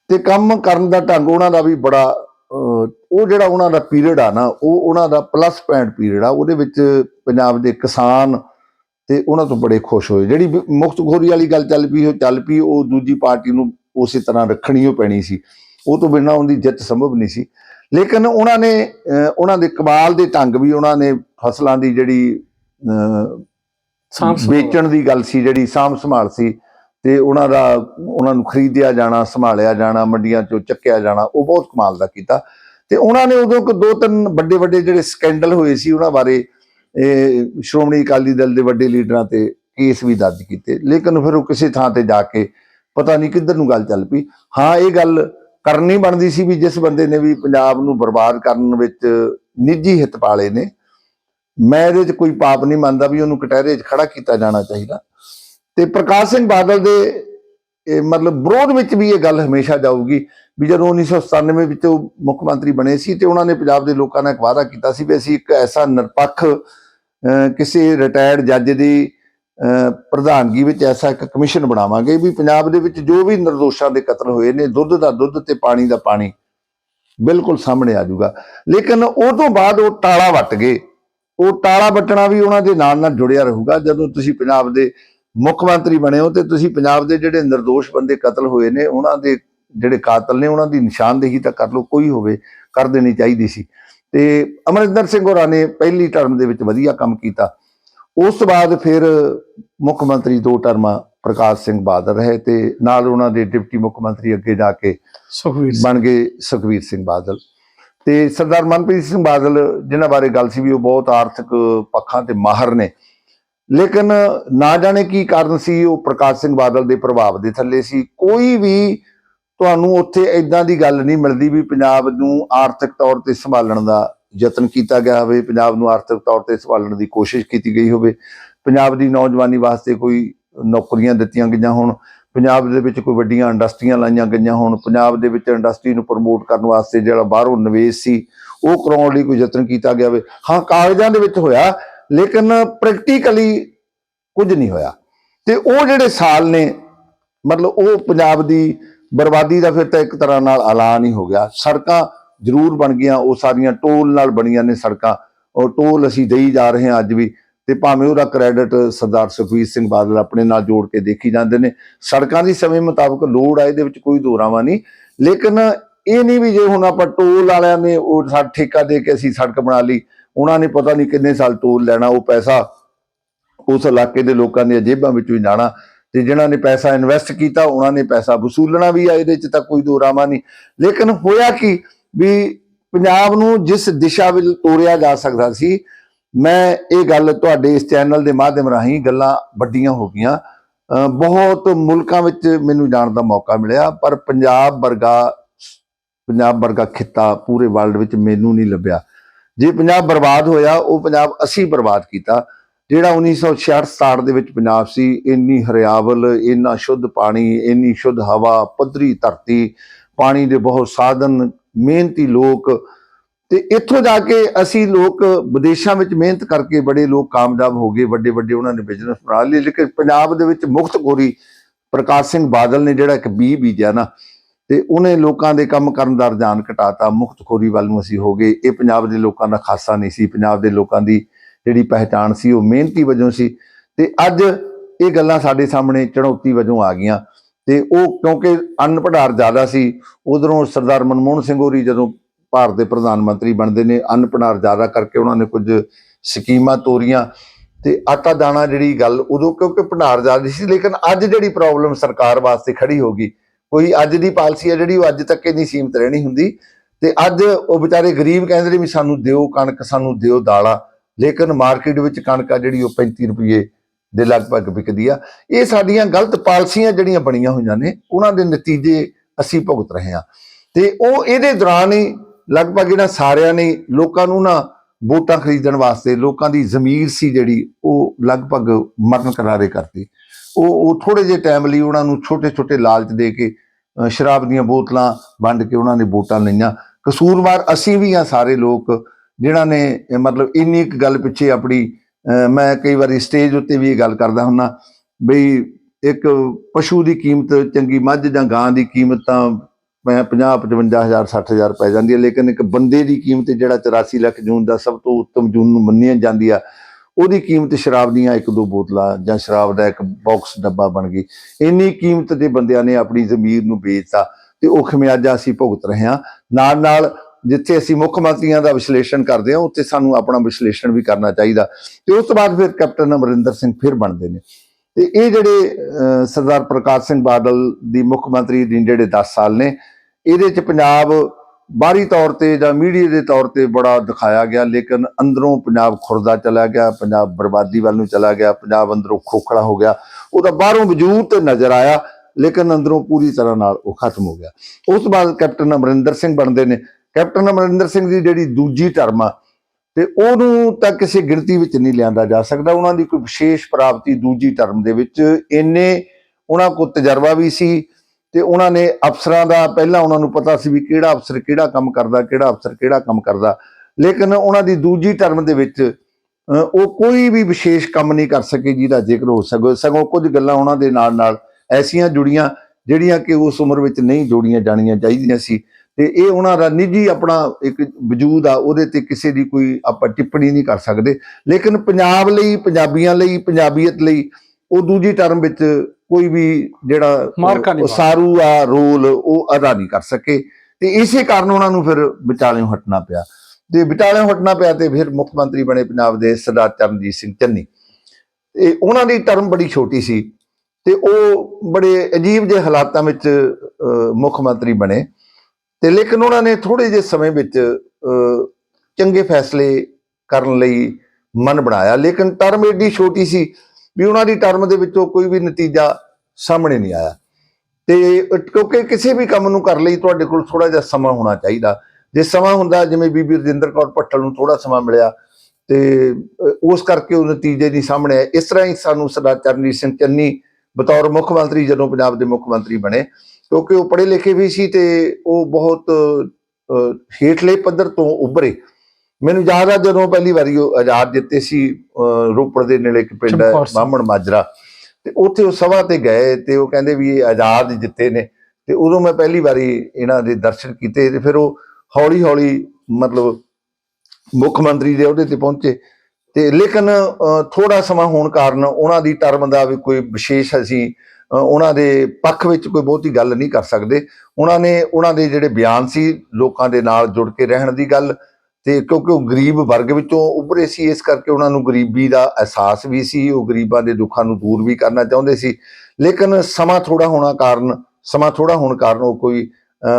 ਤੇ ਕੰਮ ਕਰਨ ਦਾ ਢੰਗ ਉਹਨਾਂ ਦਾ ਵੀ ਬੜਾ ਉਹ ਜਿਹੜਾ ਉਹਨਾਂ ਦਾ ਪੀਰੀਅਡ ਆ ਨਾ, ਉਹ ਉਹਨਾਂ ਦਾ ਪਲੱਸ ਪੁਆਇੰਟ ਪੀਰੀਅਡ ਆ, ਉਹਦੇ ਵਿੱਚ ਪੰਜਾਬ ਦੇ ਕਿਸਾਨ ਤੇ ਉਹਨਾਂ ਤੋਂ ਬੜੇ ਖੁਸ਼ ਹੋਏ। ਜਿਹੜੀ ਮੁਖਤਖੋਰੀ ਵਾਲੀ ਗੱਲ ਚੱਲ ਪਈ, ਉਹ ਚੱਲ ਪਈ, ਉਹ ਦੂਜੀ ਪਾਰਟੀ ਨੂੰ ਉਸੇ ਤਰ੍ਹਾਂ ਰੱਖਣੀ ਉਹ ਪੈਣੀ ਸੀ। ਉਹ ਤੋਂ ਬਿਨਾਂ ਉਹਦੀ ਜਿੱਤ ਸੰਭਵ ਨਹੀਂ ਸੀ। ਲੇਕਿਨ ਉਹਨਾਂ ਨੇ ਉਹਨਾਂ ਦੇ ਕਮਾਲ ਦੇ ਢੰਗ ਵੀ ਉਹਨਾਂ ਨੇ ਫਸਲਾਂ ਦੀ ਜਿਹੜੀ। ਵੇਚਣ ਦੀ ਗੱਲ ਸੀ ਜਿਹੜੀ ਸਾਂਭ ਸੰਭਾਲ ਸੀ ਤੇ ਉਹਨਾਂ ਦਾ ਉਹਨਾਂ ਨੂੰ ਖਰੀਦਿਆ ਜਾਣਾ ਸੰਭਾਲਿਆ ਜਾਣਾ ਮੰਡੀਆਂ ਚੋਂ ਚੱਕਿਆ ਜਾਣਾ ਉਹ ਬਹੁਤ ਕਮਾਲ ਦਾ ਕੀਤਾ। ਤੇ ਉਹਨਾਂ ਨੇ ਉਦੋਂ ਕੋ ਦੋ ਤਿੰਨ ਵੱਡੇ ਵੱਡੇ ਜਿਹੜੇ ਸਕੈਂਡਲ ਹੋਏ ਸੀ ਉਹਨਾਂ ਬਾਰੇ ਇਹ ਸ਼੍ਰੋਮਣੀ ਅਕਾਲੀ ਦਲ ਦੇ ਵੱਡੇ ਲੀਡਰਾਂ ਤੇ ਕੇਸ ਵੀ ਦਰਜ ਕੀਤੇ। ਲੇਕਿਨ ਫਿਰ ਉਹ ਕਿਸੇ ਥਾਂ ਤੇ ਜਾ ਕੇ ਪਤਾ ਨਹੀਂ ਕਿੱਧਰ ਨੂੰ ਗੱਲ ਚੱਲ ਪਈ। ਹਾਂ ਇਹ ਗੱਲ ਕਰਨੀ ਬਣਦੀ ਸੀ ਵੀ ਜਿਸ ਬੰਦੇ ਨੇ ਵੀ ਪੰਜਾਬ ਨੂੰ ਬਰਬਾਦ ਕਰਨ ਵਿੱਚ ਨਿੱਜੀ ਹਿੱਤ ਪਾਲੇ ਨੇ, ਮੈਂ ਇਹਦੇ 'ਚ ਕੋਈ ਪਾਪ ਨਹੀਂ ਮੰਨਦਾ ਵੀ ਉਹਨੂੰ ਕਟਹਿਰੇ 'ਚ ਖੜਾ ਕੀਤਾ ਜਾਣਾ ਚਾਹੀਦਾ। ਤੇ ਪ੍ਰਕਾਸ਼ ਸਿੰਘ ਬਾਦਲ ਦੇ ਇਹ ਮਤਲਬ ਵਿਰੋਧ ਵਿੱਚ ਵੀ ਇਹ ਗੱਲ ਹਮੇਸ਼ਾ ਜਾਊਗੀ ਵੀ ਜਦੋਂ 1997 ਵਿੱਚ ਉਹ ਮੁੱਖ ਮੰਤਰੀ ਬਣੇ ਸੀ ਤੇ ਉਹਨਾਂ ਨੇ ਪੰਜਾਬ ਦੇ ਲੋਕਾਂ ਨਾਲ ਇੱਕ ਵਾਅਦਾ ਕੀਤਾ ਸੀ ਵੀ ਅਸੀਂ ਇੱਕ ਐਸਾ ਨਿਰਪੱਖ ਕਿਸੇ ਰਿਟਾਇਰਡ ਜੱਜ ਦੀ ਪ੍ਰਧਾਨਗੀ ਵਿੱਚ ਐਸਾ ਇੱਕ ਕਮਿਸ਼ਨ ਬਣਾਵਾਂਗੇ ਵੀ ਪੰਜਾਬ ਦੇ ਵਿੱਚ ਜੋ ਵੀ ਨਿਰਦੋਸ਼ਾਂ ਦੇ ਕਤਲ ਹੋਏ ਨੇ, ਦੁੱਧ ਦਾ ਦੁੱਧ ਤੇ ਪਾਣੀ ਦਾ ਪਾਣੀ, ਬਿਲਕੁਲ ਸਾਹਮਣੇ ਆ ਜਾਊਗਾ। ਲੇਕਿਨ ਉਹ ਤੋਂ ਬਾਅਦ ਉਹ ਟਾਲਾ ਵੱਟ ਗਏ। ਉਹ ਟਾਲਾ ਵੱਟਣਾ ਵੀ ਉਹਨਾਂ ਦੇ ਨਾਲ ਨਾਲ ਜੁੜਿਆ ਰਹੂਗਾ। ਜਦੋਂ ਤੁਸੀਂ ਪੰਜਾਬ ਦੇ ਮੁੱਖ ਮੰਤਰੀ ਬਣੇ ਹੋ ਤੇ ਤੁਸੀਂ ਪੰਜਾਬ ਦੇ ਜਿਹੜੇ ਨਿਰਦੋਸ਼ ਬੰਦੇ ਕਤਲ ਹੋਏ ਨੇ, ਉਹਨਾਂ ਦੇ ਜਿਹੜੇ ਕਾਤਲ ਨੇ, ਉਹਨਾਂ ਦੀ ਨਿਸ਼ਾਨਦੇਹੀ ਤਾਂ ਕਰ ਲਓ, ਕੋਈ ਹੋਵੇ, ਕਰ ਦੇਣੀ ਚਾਹੀਦੀ ਸੀ। ਤੇ ਅਮਰਿੰਦਰ ਸਿੰਘ ਹੋਰਾਂ ਨੇ ਪਹਿਲੀ ਟਰਮ ਦੇ ਵਿੱਚ ਵਧੀਆ ਕੰਮ ਕੀਤਾ। ਉਸ ਤੋਂ ਬਾਅਦ ਫਿਰ ਮੁੱਖ ਮੰਤਰੀ ਦੋ ਟਰਮਾਂ ਪ੍ਰਕਾਸ਼ ਸਿੰਘ ਬਾਦਲ ਰਹੇ ਤੇ ਨਾਲ ਉਹਨਾਂ ਦੇ ਡਿਪਟੀ ਮੁੱਖ ਮੰਤਰੀ ਅੱਗੇ ਜਾ ਕੇ ਸੁਖਵੀਰ। ਬਣ ਗਏ ਸੁਖਬੀਰ ਸਿੰਘ ਬਾਦਲ। ਤੇ ਸਰਦਾਰ ਮਨਪ੍ਰੀਤ ਸਿੰਘ ਬਾਦਲ ਜਿਨ੍ਹਾਂ ਬਾਰੇ ਗੱਲ ਸੀ ਵੀ ਉਹ ਬਹੁਤ ਆਰਥਿਕ ਪੱਖਾਂ ਤੇ ਮਾਹਰ ਨੇ। ਲੇਕਿਨ ਨਾ ਜਾਣੇ ਕੀ ਕਾਰਨ ਸੀ ਉਹ ਪ੍ਰਕਾਸ਼ ਸਿੰਘ ਬਾਦਲ ਦੇ ਪ੍ਰਭਾਵ ਦੇ ਥੱਲੇ ਸੀ। ਕੋਈ ਵੀ ਤੁਹਾਨੂੰ ਉੱਥੇ ਇਦਾਂ ਦੀ ਗੱਲ ਨਹੀਂ ਮਿਲਦੀ ਵੀ ਪੰਜਾਬ ਨੂੰ ਆਰਥਿਕ ਤੌਰ ਤੇ ਸੰਭਾਲਣ ਦਾ ਯਤਨ ਕੀਤਾ ਗਿਆ ਹੋਵੇ, ਪੰਜਾਬ ਨੂੰ ਆਰਥਿਕ ਤੌਰ ਤੇ ਸੰਭਾਲਣ ਦੀ ਕੋਸ਼ਿਸ਼ ਕੀਤੀ ਗਈ ਹੋਵੇ। ਪੰਜਾਬ ਦੀ ਨੌਜਵਾਨੀ ਵਾਸਤੇ ਕੋਈ ਨੌਕਰੀਆਂ ਦਿੱਤੀਆਂ ਗਈਆਂ ਹੋਣ, ਪੰਜਾਬ ਦੇ ਵਿੱਚ ਕੋਈ ਵੱਡੀਆਂ ਇੰਡਸਟਰੀਆਂ ਲਾਈਆਂ ਗਈਆਂ ਹੋਣ, ਪੰਜਾਬ ਦੇ ਵਿੱਚ ਇੰਡਸਟਰੀ ਨੂੰ ਪ੍ਰਮੋਟ ਕਰਨ ਵਾਸਤੇ ਜਿਹੜਾ ਬਾਹਰੋਂ ਨਿਵੇਸ਼ ਸੀ, ਉਹ ਕਰਾਉਣ ਲਈ ਕੋਈ ਯਤਨ ਕੀਤਾ ਗਿਆ ਹੋਵੇ। ਹਾਂ, ਕਾਗਜ਼ਾਂ ਦੇ ਵਿੱਚ ਹੋਇਆ, ਲੇਕਿਨ ਪ੍ਰੈਕਟੀਕਲੀ ਕੁਝ ਨਹੀਂ ਹੋਇਆ। ਤੇ ਉਹ ਜਿਹੜੇ ਸਾਲ ਨੇ, ਮਤਲਬ ਉਹ ਪੰਜਾਬ ਦੀ ਬਰਬਾਦੀ ਦਾ ਫਿਰ ਤਾਂ ਇੱਕ ਤਰ੍ਹਾਂ ਨਾਲ ਐਲਾਨ ਹੀ ਹੋ ਗਿਆ। ਸੜਕਾਂ ਜ਼ਰੂਰ ਬਣ ਗਈਆਂ, ਉਹ ਸਾਰੀਆਂ ਟੋਲ ਨਾਲ ਬਣੀਆਂ ਨੇ ਸੜਕਾਂ। ਉਹ ਟੋਲ ਅਸੀਂ ਦੇਈ ਜਾ ਰਹੇ ਹਾਂ ਅੱਜ ਵੀ, ਤੇ ਭਾਵੇਂ ਉਹਦਾ ਕ੍ਰੈਡਿਟ ਸਰਦਾਰ ਸੁਖਬੀਰ ਸਿੰਘ ਬਾਦਲ ਆਪਣੇ ਨਾਲ ਜੋੜ ਕੇ ਦੇਖੀ ਜਾਂਦੇ ਨੇ। ਸੜਕਾਂ ਦੀ ਸਮੇਂ ਮੁਤਾਬਕ ਲੋੜ ਆ, ਇਹਦੇ ਵਿੱਚ ਕੋਈ ਦੋਰਾਵਾ ਨਹੀਂ। ਲੇਕਿਨ ਇਹ ਨਹੀਂ ਵੀ ਜੇ ਹੁਣ ਆਪਾਂ ਟੋਲ ਵਾਲਿਆਂ ਨੇ ਉਹ ਸਾਡਾ ਠੇਕਾ ਦੇ ਕੇ ਅਸੀਂ ਸੜਕ ਬਣਾ ਲਈ, ਉਹਨਾਂ ਨੇ ਪਤਾ ਨਹੀਂ ਕਿੰਨੇ ਸਾਲ ਟੋਲ ਲੈਣਾ, ਉਹ ਪੈਸਾ ਉਸ ਇਲਾਕੇ ਦੇ ਲੋਕਾਂ ਦੀਆਂ ਜੇਬਾਂ ਵਿੱਚੋਂ ਹੀ ਜਾਣਾ, ਤੇ ਜਿਨ੍ਹਾਂ ਨੇ ਪੈਸਾ ਇਨਵੈਸਟ ਕੀਤਾ, ਉਹਨਾਂ ਨੇ ਪੈਸਾ ਵਸੂਲਣਾ ਵੀ ਆ, ਇਹਦੇ 'ਚ ਤਾਂ ਕੋਈ ਦੋਰਾਵਾ ਨਹੀਂ। ਲੇਕਿਨ ਹੋਇਆ ਕਿ ਵੀ ਪੰਜਾਬ ਨੂੰ ਜਿਸ ਦਿਸ਼ਾ ਵਿੱਚ ਤੋਰਿਆ ਜਾ ਸਕਦਾ ਸੀ, ਮੈਂ ਇਹ ਗੱਲ ਤੁਹਾਡੇ ਇਸ ਚੈਨਲ ਦੇ ਮਾਧਿਅਮ ਰਾਹੀਂ ਗੱਲਾਂ ਵੱਡੀਆਂ ਹੋ ਗਈਆਂ। ਬਹੁਤ ਮੁਲਕਾਂ ਵਿੱਚ ਮੈਨੂੰ ਜਾਣ ਦਾ ਮੌਕਾ ਮਿਲਿਆ, ਪਰ ਪੰਜਾਬ ਵਰਗਾ ਪੰਜਾਬ ਵਰਗਾ ਖਿੱਤਾ ਪੂਰੇ ਵਰਲਡ ਵਿੱਚ ਮੈਨੂੰ ਨਹੀਂ ਲੱਭਿਆ। ਜੇ ਪੰਜਾਬ ਬਰਬਾਦ ਹੋਇਆ, ਉਹ ਪੰਜਾਬ ਅਸੀਂ ਬਰਬਾਦ ਕੀਤਾ। ਜਿਹੜਾ 1966 ਦੇ ਵਿੱਚ ਪੰਜਾਬ ਸੀ, ਇੰਨੀ ਹਰਿਆਵਲ, ਇੰਨਾ ਸ਼ੁੱਧ ਪਾਣੀ, ਇੰਨੀ ਸ਼ੁੱਧ ਹਵਾ, ਪੱਧਰੀ ਧਰਤੀ, ਪਾਣੀ ਦੇ ਬਹੁਤ ਸਾਧਨ ਮਿਹਨਤੀ ਲੋਕ। ਤੇ ਇੱਥੋਂ ਜਾ ਕੇ ਅਸੀਂ ਲੋਕ ਵਿਦੇਸ਼ਾਂ ਵਿੱਚ ਮਿਹਨਤ ਕਰਕੇ ਬੜੇ ਲੋਕ ਕਾਮਯਾਬ ਹੋ ਗਏ ਵੱਡੇ ਵੱਡੇ ਉਹਨਾਂ ਨੇ ਬਿਜ਼ਨਸ ਬਣਾ ਲਏ। ਲੇਕਿਨ ਪੰਜਾਬ ਦੇ ਵਿੱਚ ਮੁਕਤ ਗੋਰੀ ਪ੍ਰਕਾਸ਼ ਸਿੰਘ ਬਾਦਲ ਨੇ ਜਿਹੜਾ ਇੱਕ ਬੀ ਬੀਜਿਆ ਨਾ, ਤੇ ਉਹਨੇ ਲੋਕਾਂ ਦੇ ਕੰਮ ਕਰਨ ਦਾ ਰੁਝਾਨ ਘਟਾਤਾ। ਮੁਕਤਖੋਰੀ ਵੱਲ ਨੂੰ ਅਸੀਂ ਹੋ ਗਏ। ਇਹ ਪੰਜਾਬ ਦੇ ਲੋਕਾਂ ਦਾ ਖਾਸਾ ਨਹੀਂ ਸੀ। ਪੰਜਾਬ ਦੇ ਲੋਕਾਂ ਦੀ ਜਿਹੜੀ ਪਹਿਚਾਣ ਸੀ, ਉਹ ਮਿਹਨਤੀ ਵਜੋਂ ਸੀ। ਤੇ ਅੱਜ ਇਹ ਗੱਲਾਂ ਸਾਡੇ ਸਾਹਮਣੇ ਚੁਣੌਤੀ ਵਜੋਂ ਆ ਗਈਆਂ। ਤੇ ਉਹ ਕਿਉਂਕਿ ਅੰਨ ਭੰਡਾਰ ਜ਼ਿਆਦਾ ਸੀ, ਉਧਰੋਂ ਸਰਦਾਰ ਮਨਮੋਹਨ ਸਿੰਘ ਹੋਰੀ ਜਦੋਂ ਭਾਰਤ ਦੇ ਪ੍ਰਧਾਨ ਮੰਤਰੀ ਬਣਦੇ ਨੇ, ਅੰਨ ਭੰਡਾਰ ਜ਼ਿਆਦਾ ਕਰਕੇ ਉਹਨਾਂ ਨੇ ਕੁਝ ਸਕੀਮਾਂ ਤੋਰੀਆਂ ਤੇ ਆਟਾ ਦਾਣਾ ਜਿਹੜੀ ਗੱਲ ਉਦੋਂ ਕਿਉਂਕਿ ਭੰਡਾਰ ਜ਼ਿਆਦਾ ਸੀ, ਲੇਕਿਨ ਅੱਜ ਜਿਹੜੀ ਪ੍ਰੋਬਲਮ ਸਰਕਾਰ ਵਾਸਤੇ ਖੜੀ ਹੋ ਗਈ, ਕੋਈ ਅੱਜ ਦੀ ਪਾਲਿਸੀ ਹੈ ਜਿਹੜੀ ਉਹ ਅੱਜ ਤੱਕ ਹੀ ਨਹੀਂ ਸੀਮਤ ਰਹਿਣੀ ਹੁੰਦੀ ਤੇ ਅੱਜ ਉਹ ਵਿਚਾਰੇ ਗਰੀਬ ਕਹਿੰਦੇ ਨੇ ਵੀ ਸਾਨੂੰ ਦਿਓ ਕਣਕ, ਸਾਨੂੰ ਦਿਓ ਦਾਲਾਂ, ਲੇਕਿਨ ਮਾਰਕੀਟ ਵਿੱਚ ਕਣਕ ਆ ਜਿਹੜੀ ਉਹ 35 ਰੁਪਏ ਦੇ ਲਗਭਗ ਵਿਕਦੀ ਆ। ਇਹ ਸਾਡੀਆਂ ਗਲਤ ਪਾਲਿਸੀਆਂ ਜਿਹੜੀਆਂ ਬਣੀਆਂ ਹੋਈਆਂ ਨੇ, ਉਹਨਾਂ ਦੇ ਨਤੀਜੇ ਅਸੀਂ ਭੁਗਤ ਰਹੇ ਹਾਂ। ਤੇ ਉਹ ਇਹਦੇ ਦੌਰਾਨ ਹੀ ਲਗਭਗ ਇਹਨਾਂ ਸਾਰਿਆਂ ਨੇ ਲੋਕਾਂ ਨੂੰ ਨਾ ਵੋਟਾਂ ਖਰੀਦਣ ਵਾਸਤੇ ਲੋਕਾਂ ਦੀ ਜ਼ਮੀਰ ਸੀ ਜਿਹੜੀ, ਉਹ ਲਗਭਗ ਮਰਨ ਕਰਾਰੇ ਕਰਤੀ। ਉਹ ਉਹ ਥੋੜੇ ਜਿਹੇ ਟਾਈਮ ਲਈ ਉਹਨਾਂ ਨੂੰ ਛੋਟੇ ਛੋਟੇ ਲਾਲਚ ਦੇ ਕੇ ਸ਼ਰਾਬ ਦੀਆਂ ਬੋਤਲਾਂ ਵੰਡ ਕੇ ਉਹਨਾਂ ਨੇ ਵੋਟਾਂ ਲਈਆਂ। ਕਸੂਰਵਾਰ ਅਸੀਂ ਵੀ ਆ ਸਾਰੇ ਲੋਕ, ਜਿਨ੍ਹਾਂ ਨੇ, ਮਤਲਬ ਇੰਨੀ ਇੱਕ ਗੱਲ ਪਿੱਛੇ ਆਪਣੀ ਮੈਂ ਕਈ ਵਾਰੀ ਸਟੇਜ ਉੱਤੇ ਵੀ ਇਹ ਗੱਲ ਕਰਦਾ ਹੁੰਨਾ ਬਈ ਇੱਕ ਪਸ਼ੂ ਦੀ ਕੀਮਤ ਚੰਗੀ ਮੱਝ ਜਾਂ ਗਾਂ ਦੀ ਕੀਮਤ ਤਾਂ ਮੈਂ 50 55000 60000 ਪੈ ਜਾਂਦੀ ਹੈ, ਲੇਕਿਨ ਇੱਕ ਬੰਦੇ ਦੀ ਕੀਮਤ ਜਿਹੜਾ 84 ਲੱਖ ਜੂਨ ਦਾ ਸਭ ਤੋਂ ਉੱਤਮ ਜੂਨ ਨੂੰ ਮੰਨਿਆ ਜਾਂਦੀ ਆ, ਉਹਦੀ ਕੀਮਤ ਸ਼ਰਾਬ ਦੀਆਂ ਇੱਕ ਦੋ ਬੋਤਲਾਂ ਜਾਂ ਸ਼ਰਾਬ ਦਾ ਇੱਕ ਬਾਕਸ ਡੱਬਾ ਬਣ ਗਈ। ਇੰਨੀ ਕੀਮਤ ਦੇ ਬੰਦਿਆਂ ਨੇ ਆਪਣੀ ਜ਼ਮੀਰ ਨੂੰ ਵੇਚਤਾ ਤੇ ਉਹ ਖਮਿਆਜਾ ਅਸੀਂ ਭੁਗਤ ਰਹੇ ਹਾਂ। ਨਾਲ ਨਾਲ ਜਿੱਥੇ ਅਸੀਂ ਮੁੱਖ ਮੰਤਰੀਆਂ ਦਾ ਵਿਸ਼ਲੇਸ਼ਣ ਕਰਦੇ ਹਾਂ, ਉੱਥੇ ਸਾਨੂੰ ਆਪਣਾ ਵਿਸ਼ਲੇਸ਼ਣ ਵੀ ਕਰਨਾ ਚਾਹੀਦਾ। ਤੇ ਉਸ ਤੋਂ ਬਾਅਦ ਫਿਰ ਕੈਪਟਨ ਅਮਰਿੰਦਰ ਸਿੰਘ ਫਿਰ ਬਣਦੇ ਨੇ। ਤੇ ਇਹ ਜਿਹੜੇ ਸਰਦਾਰ ਪ੍ਰਕਾਸ਼ ਸਿੰਘ ਬਾਦਲ ਦੀ ਮੁੱਖ ਮੰਤਰੀ ਦੀ ਜਿਹੜੇ 10 ਸਾਲ ਨੇ, ਇਹਦੇ ਚ ਪੰਜਾਬ ਬਾਹਰੀ ਤੌਰ ਤੇ ਜਾਂ ਮੀਡੀਆ ਦੇ ਤੌਰ ਤੇ ਬੜਾ ਦਿਖਾਇਆ ਗਿਆ, ਲੇਕਿਨ ਅੰਦਰੋਂ ਪੰਜਾਬ ਖੁਰਦਾ ਚਲਾ ਗਿਆ, ਪੰਜਾਬ ਬਰਬਾਦੀ ਵੱਲ ਨੂੰ ਚਲਾ ਗਿਆ, ਪੰਜਾਬ ਅੰਦਰੋਂ ਖੋਖਲਾ ਹੋ ਗਿਆ। ਉਹਦਾ ਬਾਹਰੋਂ ਵਜੂਦ ਤੇ ਨਜ਼ਰ ਆਇਆ, ਲੇਕਿਨ ਅੰਦਰੋਂ ਪੂਰੀ ਤਰ੍ਹਾਂ ਨਾਲ ਉਹ ਖਤਮ ਹੋ ਗਿਆ। ਉਸ ਤੋਂ ਬਾਅਦ ਕੈਪਟਨ ਅਮਰਿੰਦਰ ਸਿੰਘ ਬਣਦੇ ਨੇ। ਕੈਪਟਨ ਅਮਰਿੰਦਰ ਸਿੰਘ ਦੀ ਜਿਹੜੀ ਦੂਜੀ ਟਰਮ ਆ, ਤੇ ਉਹਨੂੰ ਤਾਂ ਕਿਸੇ ਗਿਣਤੀ ਵਿੱਚ ਨਹੀਂ ਲਿਆਂਦਾ ਜਾ ਸਕਦਾ। ਉਹਨਾਂ ਦੀ ਕੋਈ ਵਿਸ਼ੇਸ਼ ਪ੍ਰਾਪਤੀ ਦੂਜੀ ਟਰਮ ਦੇ ਵਿੱਚ ਇੰਨੇ, ਉਹਨਾਂ ਕੋਲ ਤਜਰਬਾ ਵੀ ਸੀ ਤੇ ਉਹਨਾਂ ਨੇ ਅਫਸਰਾਂ ਦਾ, ਪਹਿਲਾਂ ਉਹਨਾਂ ਨੂੰ ਪਤਾ ਸੀ ਵੀ ਕਿਹੜਾ ਅਫਸਰ ਕਿਹੜਾ ਕੰਮ ਕਰਦਾ, ਕਿਹੜਾ ਅਫਸਰ ਕਿਹੜਾ ਕੰਮ ਕਰਦਾ। ਲੇਕਿਨ ਉਹਨਾਂ ਦੀ ਦੂਜੀ ਟਰਮ ਦੇ ਵਿੱਚ ਉਹ ਕੋਈ ਵੀ ਵਿਸ਼ੇਸ਼ ਕੰਮ ਨਹੀਂ ਕਰ ਸਕੇ ਜਿਹਦਾ ਜ਼ਿਕਰ ਹੋ ਸਕੇ, ਸਗੋਂ ਕੁਝ ਗੱਲਾਂ ਉਹਨਾਂ ਦੇ ਨਾਲ ਨਾਲ ਐਸੀਆਂ ਜੁੜੀਆਂ, ਜਿਹੜੀਆਂ ਕਿ ਉਸ ਉਮਰ ਵਿੱਚ ਨਹੀਂ ਜੋੜੀਆਂ ਜਾਣੀਆਂ ਚਾਹੀਦੀਆਂ ਸੀ। ਤੇ ਇਹ ਉਹਨਾਂ ਦਾ ਨਿੱਜੀ ਆਪਣਾ ਇੱਕ ਵਜੂਦ ਆ ਉਹਦੇ ਤੇ ਕਿਸੇ ਦੀ ਕੋਈ ਆਪਾਂ ਟਿੱਪਣੀ ਨਹੀਂ ਕਰ ਸਕਦੇ। ਲੇਕਿਨ ਪੰਜਾਬ ਲਈ ਪੰਜਾਬੀਆਂ ਲਈ ਪੰਜਾਬੀਅਤ ਲਈ ਉਹ ਦੂਜੀ ਟਰਮ ਵਿੱਚ ਕੋਈ ਵੀ ਜਿਹੜਾ ਸਾਰੂ ਆ ਰੋਲ ਉਹ ਅਦਾ ਨਹੀਂ ਕਰ ਸਕੇ। ਤੇ ਇਸੇ ਕਾਰਨ ਉਹਨਾਂ ਨੂੰ ਫਿਰ ਵਿਚਾਲਿਓਂ ਹਟਣਾ ਪਿਆ। ਤੇ ਵਿਚਾਲਿਓਂ ਹਟਣਾ ਪਿਆ ਤੇ ਫਿਰ ਮੁੱਖ ਮੰਤਰੀ ਬਣੇ ਪੰਜਾਬ ਦੇ ਸਰਦਾਰ ਚਰਨਜੀਤ ਸਿੰਘ ਚੰਨੀ। ਤੇ ਉਹਨਾਂ ਦੀ ਟਰਮ ਬੜੀ ਛੋਟੀ ਸੀ ਤੇ ਉਹ ਬੜੇ ਅਜੀਬ ਜਿਹੇ ਹਾਲਾਤਾਂ ਵਿੱਚ ਮੁੱਖ ਮੰਤਰੀ ਬਣੇ। ਤੇ ਲੇਕਿਨ ਉਹਨਾਂ ਨੇ ਥੋੜੇ ਜਿਹੇ ਸਮੇਂ ਵਿੱਚ ਅਹ, ਚੰਗੇ ਫੈਸਲੇ ਕਰਨ ਲਈ ਮਨ ਬਣਾਇਆ। ਲੇਕਿਨ ਟਰਮ ਏਡੀ ਛੋਟੀ ਸੀ ਵੀ ਉਹਨਾਂ ਦੀ ਟਰਮ ਦੇ ਵਿੱਚੋਂ ਕੋਈ ਵੀ ਨਤੀਜਾ ਸਾਹਮਣੇ ਨਹੀਂ ਆਇਆ। ਤੇ ਕਿਉਂਕਿ ਕਿਸੇ ਵੀ ਕੰਮ ਨੂੰ ਕਰਨ ਲਈ ਤੁਹਾਡੇ ਕੋਲ ਥੋੜਾ ਜਿਹਾ ਸਮਾਂ ਹੋਣਾ ਚਾਹੀਦਾ। ਜੇ ਸਮਾਂ ਹੁੰਦਾ ਜਿਵੇਂ ਬੀਬੀ ਰਜਿੰਦਰ ਕੌਰ ਭੱਟਲ ਨੂੰ ਥੋੜਾ ਸਮਾਂ ਮਿਲਿਆ ਤੇ ਉਸ ਕਰਕੇ ਉਹ ਨਤੀਜੇ ਨਹੀਂ ਸਾਹਮਣੇ ਆਏ। ਇਸ ਤਰ੍ਹਾਂ ਹੀ ਸਾਨੂੰ ਸਰਦਾਰ ਚਰਨਜੀਤ ਸਿੰਘ ਚੰਨੀ ਬਤੌਰ ਮੁੱਖ ਮੰਤਰੀ ਜਦੋਂ ਪੰਜਾਬ ਦੇ ਮੁੱਖ ਮੰਤਰੀ ਬਣੇ ਕਿਉਂਕਿ ਉਹ ਪੜ੍ਹੇ ਲਿਖੇ ਵੀ ਸੀ ਤੇ ਉਹ ਬਹੁਤ ਹੇਠਲੇ ਪੱਧਰ ਤੋਂ ਉੱਭਰੇ। ਮੈਨੂੰ ਯਾਦ ਆ ਜਦੋਂ ਪਹਿਲੀ ਵਾਰੀ ਉਹ ਆਜ਼ਾਦ ਜਿੱਤੇ ਸੀ ਰੋਪੜ ਦੇ ਨੇੜੇ ਇੱਕ ਪਿੰਡ ਹੈ। ਬਾਹਮਣ ਮਾਜਰਾ। ਤੇ ਉੱਥੇ ਉਹ ਸਭਾ ਤੇ ਗਏ ਤੇ ਉਹ ਕਹਿੰਦੇ ਵੀ ਇਹ ਆਜ਼ਾਦ ਜਿੱਤੇ ਨੇ। ਤੇ ਉਦੋਂ ਮੈਂ ਪਹਿਲੀ ਵਾਰੀ ਇਹਨਾਂ ਦੇ ਦਰਸ਼ਨ ਕੀਤੇ ਤੇ ਫਿਰ ਉਹ ਹੌਲੀ ਹੌਲੀ ਮਤਲਬ ਮੁੱਖ ਮੰਤਰੀ ਦੇ ਅਹੁਦੇ ਤੇ ਪਹੁੰਚੇ। ਤੇ ਲੇਕਿਨ ਥੋੜਾ ਸਮਾਂ ਹੋਣ ਕਾਰਨ ਉਹਨਾਂ ਦੀ ਟਰਮ ਦਾ ਵੀ ਕੋਈ ਵਿਸ਼ੇਸ਼ ਅਸੀਂ ਉਹਨਾਂ ਦੇ ਪੱਖ ਵਿੱਚ ਕੋਈ ਬਹੁਤੀ ਗੱਲ ਨਹੀਂ ਕਰ ਸਕਦੇ। ਉਹਨਾਂ ਨੇ, ਉਹਨਾਂ ਦੇ ਜਿਹੜੇ ਬਿਆਨ ਸੀ, ਲੋਕਾਂ ਦੇ ਨਾਲ ਜੁੜ ਕੇ ਰਹਿਣ ਦੀ ਗੱਲ ਤੇ ਕਿਉਂਕਿ ਉਹ ਗਰੀਬ ਵਰਗ ਵਿੱਚੋਂ ਉੱਭਰੇ ਸੀ, ਇਸ ਕਰਕੇ ਉਹਨਾਂ ਨੂੰ ਗਰੀਬੀ ਦਾ ਅਹਿਸਾਸ ਵੀ ਸੀ, ਉਹ ਗਰੀਬਾਂ ਦੇ ਦੁੱਖਾਂ ਨੂੰ ਦੂਰ ਵੀ ਕਰਨਾ ਚਾਹੁੰਦੇ ਸੀ। ਲੇਕਿਨ ਸਮਾਂ ਥੋੜਾ ਹੋਣਾ ਕਾਰਨ, ਸਮਾਂ ਥੋੜਾ ਹੋਣ ਕਾਰਨ ਉਹ ਕੋਈ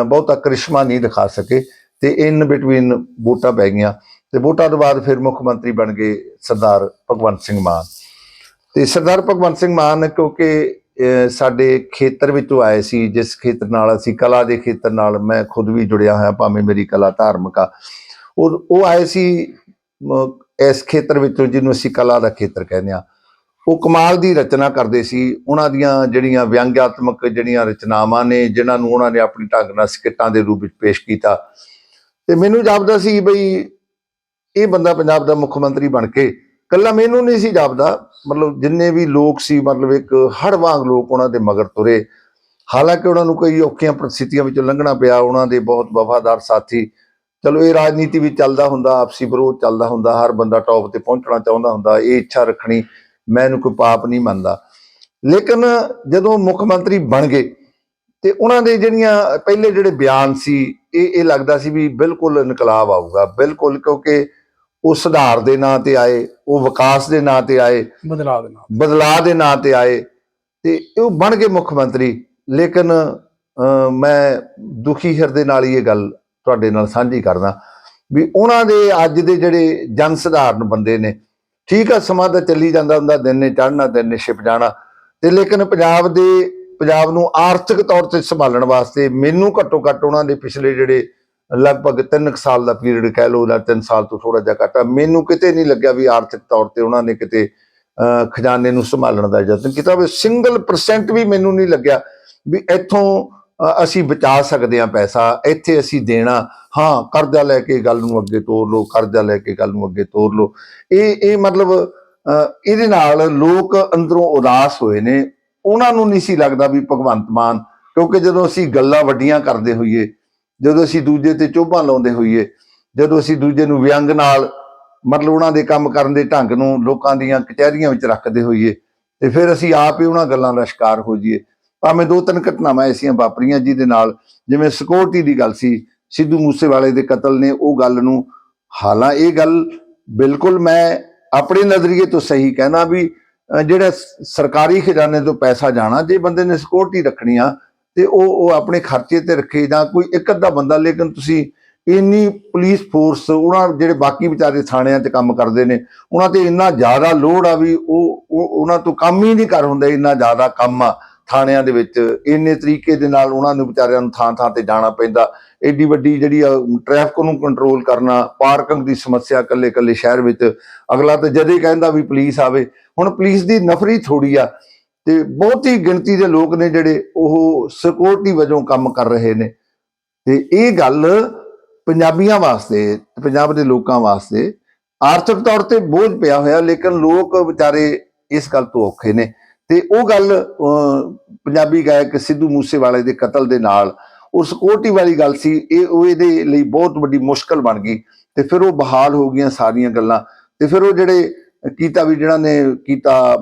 ਬਹੁਤਾ ਕਰਿਸ਼ਮਾ ਨਹੀਂ ਦਿਖਾ ਸਕੇ ਤੇ ਇਨ ਬਿਟਵੀਨ ਵੋਟਾਂ ਪੈ ਗਈਆਂ ਤੇ ਵੋਟਾਂ ਤੋਂ ਬਾਅਦ ਫਿਰ ਮੁੱਖ ਮੰਤਰੀ ਬਣ ਗਏ ਸਰਦਾਰ ਭਗਵੰਤ ਸਿੰਘ ਮਾਨ। ਤੇ ਸਰਦਾਰ ਭਗਵੰਤ ਸਿੰਘ ਮਾਨ ਕਿਉਂਕਿ ਸਾਡੇ ਖੇਤਰ ਵਿੱਚੋਂ ਆਏ ਸੀ, ਜਿਸ ਖੇਤਰ ਨਾਲ ਅਸੀਂ ਕਲਾ ਦੇ ਖੇਤਰ ਨਾਲ ਮੈਂ ਖੁਦ ਵੀ ਜੁੜਿਆ ਹੋਇਆ, ਭਾਵੇਂ ਮੇਰੀ ਕਲਾ ਧਾਰਮਿਕ ਆ। ਉਹ ਉਹ ਆਏ ਸੀ ਇਸ ਖੇਤਰ ਵਿੱਚੋਂ ਜਿਹਨੂੰ ਅਸੀਂ ਕਲਾ ਦਾ ਖੇਤਰ ਕਹਿੰਦੇ ਆ। ਉਹ ਕਮਾਲ ਦੀ ਰਚਨਾ ਕਰਦੇ ਸੀ। ਉਹਨਾਂ ਦੀਆਂ ਜਿਹੜੀਆਂ ਵਿਅੰਗਾਤਮਕ ਜਿਹੜੀਆਂ ਰਚਨਾਵਾਂ ਨੇ, ਜਿਨ੍ਹਾਂ ਨੂੰ ਉਹਨਾਂ ਨੇ ਆਪਣੀ ਢੰਗ ਨਾਲ ਸਕਿੱਟਾਂ ਦੇ ਰੂਪ ਵਿੱਚ ਪੇਸ਼ ਕੀਤਾ। ਤੇ ਮੈਨੂੰ ਜਾਪਦਾ ਸੀ ਬਈ, ਇਹ ਬੰਦਾ ਪੰਜਾਬ ਦਾ ਮੁੱਖ ਮੰਤਰੀ ਬਣ ਕੇ ਕੱਲਾ ਮੈਨੂੰ ਨਹੀਂ ਸੀ ਜਾਪਦਾ। ਮਤਲਬ ਜਿੰਨੇ ਵੀ ਲੋਕ ਸੀ, ਮਤਲਬ ਇੱਕ ਹੜ ਵਾਂਗ ਲੋਕ ਉਹਨਾਂ ਦੇ ਮਗਰ ਤੁਰੇ। ਹਾਲਾਂਕਿ ਉਹਨਾਂ ਨੂੰ ਕਈ ਔਖੀਆਂ ਪ੍ਰਸਥਿਤੀਆਂ ਵਿੱਚੋਂ ਲੰਘਣਾ ਪਿਆ, ਉਹਨਾਂ ਦੇ ਬਹੁਤ ਵਫਾਦਾਰ ਸਾਥੀ। ਚਲੋ, ਇਹ ਰਾਜਨੀਤੀ ਵੀ ਚੱਲਦਾ ਹੁੰਦਾ, ਆਪਸੀ ਵਿਰੋਧ ਚੱਲਦਾ ਹੁੰਦਾ, ਹਰ ਬੰਦਾ ਟੌਪ ਤੇ ਪਹੁੰਚਣਾ ਚਾਹੁੰਦਾ ਹੁੰਦਾ, ਇਹ ਇੱਛਾ ਰੱਖਣੀ ਮੈਂ ਇਹਨੂੰ ਕੋਈ ਪਾਪ ਨਹੀਂ ਮੰਨਦਾ। ਲੇਕਿਨ ਜਦੋਂ ਮੁੱਖ ਮੰਤਰੀ ਬਣ ਗਏ, ਤੇ ਉਹਨਾਂ ਦੇ ਜਿਹੜੀਆਂ ਪਹਿਲੇ ਜਿਹੜੇ ਬਿਆਨ ਸੀ, ਇਹ ਇਹ ਲੱਗਦਾ ਸੀ ਵੀ ਬਿਲਕੁਲ ਇਨਕਲਾਬ ਆਊਗਾ, ਬਿਲਕੁਲ ਕਿਉਂਕਿ ਉਹ ਸੁਧਾਰ ਦੇ ਨਾਂ ਤੇ ਆਏ ਉਹ ਵਿਕਾਸ ਦੇ ਨਾਂ ਤੇ ਆਏ ਬਦਲਾ ਦੇਣਾ ਬਦਲਾਅ ਦੇ ਨਾਂ ਤੇ ਆਏ ਤੇ ਉਹ ਬਣ ਗਏ ਮੁੱਖ ਮੰਤਰੀ। ਲੇਕਿਨ ਮੈਂ ਦੁਖੀ ਹਿਰਦੇ ਨਾਲ ਹੀ ਇਹ ਗੱਲ ਤੁਹਾਡੇ ਨਾਲ ਸਾਂਝੀ ਕਰਦਾ ਵੀ ਉਹਨਾਂ ਦੇ ਅੱਜ ਦੇ ਜਿਹੜੇ ਜਨ ਸਧਾਰਨ ਬੰਦੇ ਨੇ ਠੀਕ ਆ ਸਮਾਂ ਤਾਂ ਚੱਲੀ ਜਾਂਦਾ ਹੁੰਦਾ ਦਿਨ ਨੇ ਚੜ੍ਹਨਾ ਦਿਨ ਨੇ ਛਿਪ ਜਾਣਾ ਤੇ ਲੇਕਿਨ ਪੰਜਾਬ ਦੇ ਪੰਜਾਬ ਨੂੰ ਆਰਥਿਕ ਤੌਰ ਤੇ ਸੰਭਾਲਣ ਵਾਸਤੇ ਮੈਨੂੰ ਘੱਟੋ ਘੱਟ ਉਹਨਾਂ ਦੇ ਪਿਛਲੇ ਜਿਹੜੇ ਲਗਭਗ 3 ਸਾਲ ਦਾ ਪੀਰੀਅਡ ਕਹਿ ਲਓ ਜਾਂ 3 ਸਾਲ ਤੋਂ ਥੋੜਾ ਜਿਹਾ ਘੱਟ ਆ। ਮੈਨੂੰ ਕਿਤੇ ਨਹੀਂ ਲੱਗਿਆ ਵੀ ਆਰਥਿਕ ਤੌਰ ਤੇ ਉਹਨਾਂ ਨੇ ਕਿਤੇ ਅਹ, ਖਜ਼ਾਨੇ ਨੂੰ ਸੰਭਾਲਣ ਦਾ ਯਤਨ ਕੀਤਾ ਵੀ ਸਿੰਗਲ ਪਰਸੈਂਟ ਵੀ ਮੈਨੂੰ ਨਹੀਂ ਲੱਗਿਆ ਵੀ ਇੱਥੋਂ ਅਸੀਂ ਬਚਾ ਸਕਦੇ ਹਾਂ ਪੈਸਾ ਇੱਥੇ ਅਸੀਂ ਦੇਣਾ। ਹਾਂ ਕਰਜ਼ਾ ਲੈ ਕੇ ਗੱਲ ਨੂੰ ਅੱਗੇ ਤੋਰ ਲਓ ਕਰਜ਼ਾ ਲੈ ਕੇ ਗੱਲ ਨੂੰ ਅੱਗੇ ਤੋਰ ਲਓ। ਇਹ ਇਹ ਮਤਲਬ ਅਹ, ਇਹਦੇ ਨਾਲ ਲੋਕ ਅੰਦਰੋਂ ਉਦਾਸ ਹੋਏ ਨੇ। ਉਹਨਾਂ ਨੂੰ ਨਹੀਂ ਸੀ ਲੱਗਦਾ ਵੀ ਭਗਵੰਤ ਮਾਨ ਕਿਉਂਕਿ ਜਦੋਂ ਅਸੀਂ ਗੱਲਾਂ ਵੱਡੀਆਂ ਕਰਦੇ ਹੋਈਏ ਜਦੋਂ ਅਸੀਂ ਦੂਜੇ ਤੇ ਚੋਭਾਂ ਲਾਉਂਦੇ ਹੋਈਏ ਜਦੋਂ ਅਸੀਂ ਦੂਜੇ ਨੂੰ ਵਿਅੰਗ ਨਾਲ ਮਤਲਬ ਉਹਨਾਂ ਦੇ ਕੰਮ ਕਰਨ ਦੇ ਢੰਗ ਨੂੰ ਲੋਕਾਂ ਦੀਆਂ ਕਚਹਿਰੀਆਂ ਵਿੱਚ ਰੱਖਦੇ ਹੋਈਏ ਤੇ ਫਿਰ ਅਸੀਂ ਆਪ ਹੀ ਉਹਨਾਂ ਗੱਲਾਂ ਦਾ ਸ਼ਿਕਾਰ ਹੋ ਜਾਈਏ। ਭਾਵੇਂ ਦੋ ਤਿੰਨ ਘਟਨਾਵਾਂ ਐਸੀਆਂ ਵਾਪਰੀਆਂ ਜਿਹਦੇ ਨਾਲ ਜਿਵੇਂ ਸਿਕਿਉਰਿਟੀ ਦੀ ਗੱਲ ਸੀ ਸਿੱਧੂ ਮੂਸੇਵਾਲੇ ਦੇ ਕਤਲ ਨੇ ਉਹ ਗੱਲ ਨੂੰ ਹਾਲਾਂ ਇਹ ਗੱਲ ਬਿਲਕੁਲ ਮੈਂ ਆਪਣੇ ਨਜ਼ਰੀਏ ਤੋਂ ਸਹੀ ਕਹਿਣਾ ਵੀ ਅਹ, ਜਿਹੜਾ ਸਰਕਾਰੀ ਖਜ਼ਾਨੇ ਤੋਂ ਪੈਸਾ ਜਾਣਾ ਜੇ ਬੰਦੇ ਨੇ ਸਿਕਿਉਰਿਟੀ ਰੱਖਣੀ ਆ ਤੇ ਉਹ ਉਹ ਆਪਣੇ ਖਰਚੇ ਤੇ ਰੱਖੇ ਜਾਂ ਕੋਈ ਇੱਕ ਅੱਧਾ ਬੰਦਾ, ਲੇਕਿਨ ਤੁਸੀਂ ਇੰਨੀ ਪੁਲਿਸ ਫੋਰਸ ਉਹਨਾਂ ਜਿਹੜੇ ਬਾਕੀ ਵਿਚਾਰੇ ਥਾਣਿਆਂ 'ਚ ਕੰਮ ਕਰਦੇ ਨੇ, ਉਹਨਾਂ ਤੇ ਇੰਨਾ ਜ਼ਿਆਦਾ ਲੋਡ ਆ ਵੀ ਉਹ ਉਹਨਾਂ ਤੋਂ ਕੰਮ ਹੀ ਨਹੀਂ ਕਰ ਹੁੰਦਾ, ਇੰਨਾ ਜ਼ਿਆਦਾ ਕੰਮ ਆ ਥਾਣਿਆਂ ਦੇ ਵਿੱਚ। ਇੰਨੇ ਤਰੀਕੇ ਦੇ ਨਾਲ ਉਹਨਾਂ ਨੂੰ ਵਿਚਾਰਿਆਂ ਨੂੰ ਥਾਂ ਥਾਂ ਤੇ ਜਾਣਾ ਪੈਂਦਾ। ਐਡੀ ਵੱਡੀ ਜਿਹੜੀ ਟ੍ਰੈਫਿਕ ਨੂੰ ਕੰਟਰੋਲ ਕਰਨਾ ਪਾਰਕਿੰਗ ਦੀ ਸਮੱਸਿਆ ਕੱਲੇ ਕੱਲੇ ਸ਼ਹਿਰ ਵਿੱਚ। ਅਗਲਾ ਤਾਂ ਜਦੇ ਕਹਿੰਦਾ ਵੀ ਪੁਲਿਸ ਆਵੇ। ਹੁਣ ਪੁਲਿਸ ਦੀ ਨਫਰੀ ਥੋੜੀ ਆ। ਤੇ ਬਹੁਤੀ ਗਿਣਤੀ ਦੇ ਲੋਕ ਨੇ ਜਿਹੜੇ ਉਹ ਸਿਕਿਉਰਿਟੀ ਵਜੋਂ ਕੰਮ ਕਰ ਰਹੇ ਨੇ। ਤੇ ਇਹ ਗੱਲ ਪੰਜਾਬੀਆਂ ਵਾਸਤੇ ਪੰਜਾਬ ਦੇ ਲੋਕਾਂ ਵਾਸਤੇ ਆਰਥਿਕ ਤੌਰ ਤੇ ਬੋਝ ਪਿਆ ਹੋਇਆ ਲੇਕਿਨ ਲੋਕ ਵਿਚਾਰੇ ਇਸ ਗੱਲ ਤੋਂ ਔਖੇ ਨੇ। ਤੇ ਉਹ ਗੱਲ ਅਹ, ਪੰਜਾਬੀ ਗਾਇਕ ਸਿੱਧੂ ਮੂਸੇਵਾਲੇ ਦੇ ਕਤਲ ਦੇ ਨਾਲ ਉਹ ਸਿਕਿਉਰਿਟੀ ਵਾਲੀ ਗੱਲ ਸੀ ਇਹ ਉਹ ਇਹਦੇ ਲਈ ਬਹੁਤ ਵੱਡੀ ਮੁਸ਼ਕਲ ਬਣ ਗਈ। ਤੇ ਫਿਰ ਉਹ ਬਹਾਲ ਹੋ ਗਈਆਂ ਸਾਰੀਆਂ ਗੱਲਾਂ। ਤੇ ਫਿਰ ਉਹ ਜਿਹੜੇ ਕੀਤਾ ਵੀ ਜਿਹੜਾ ਨੇ ਕੀਤਾ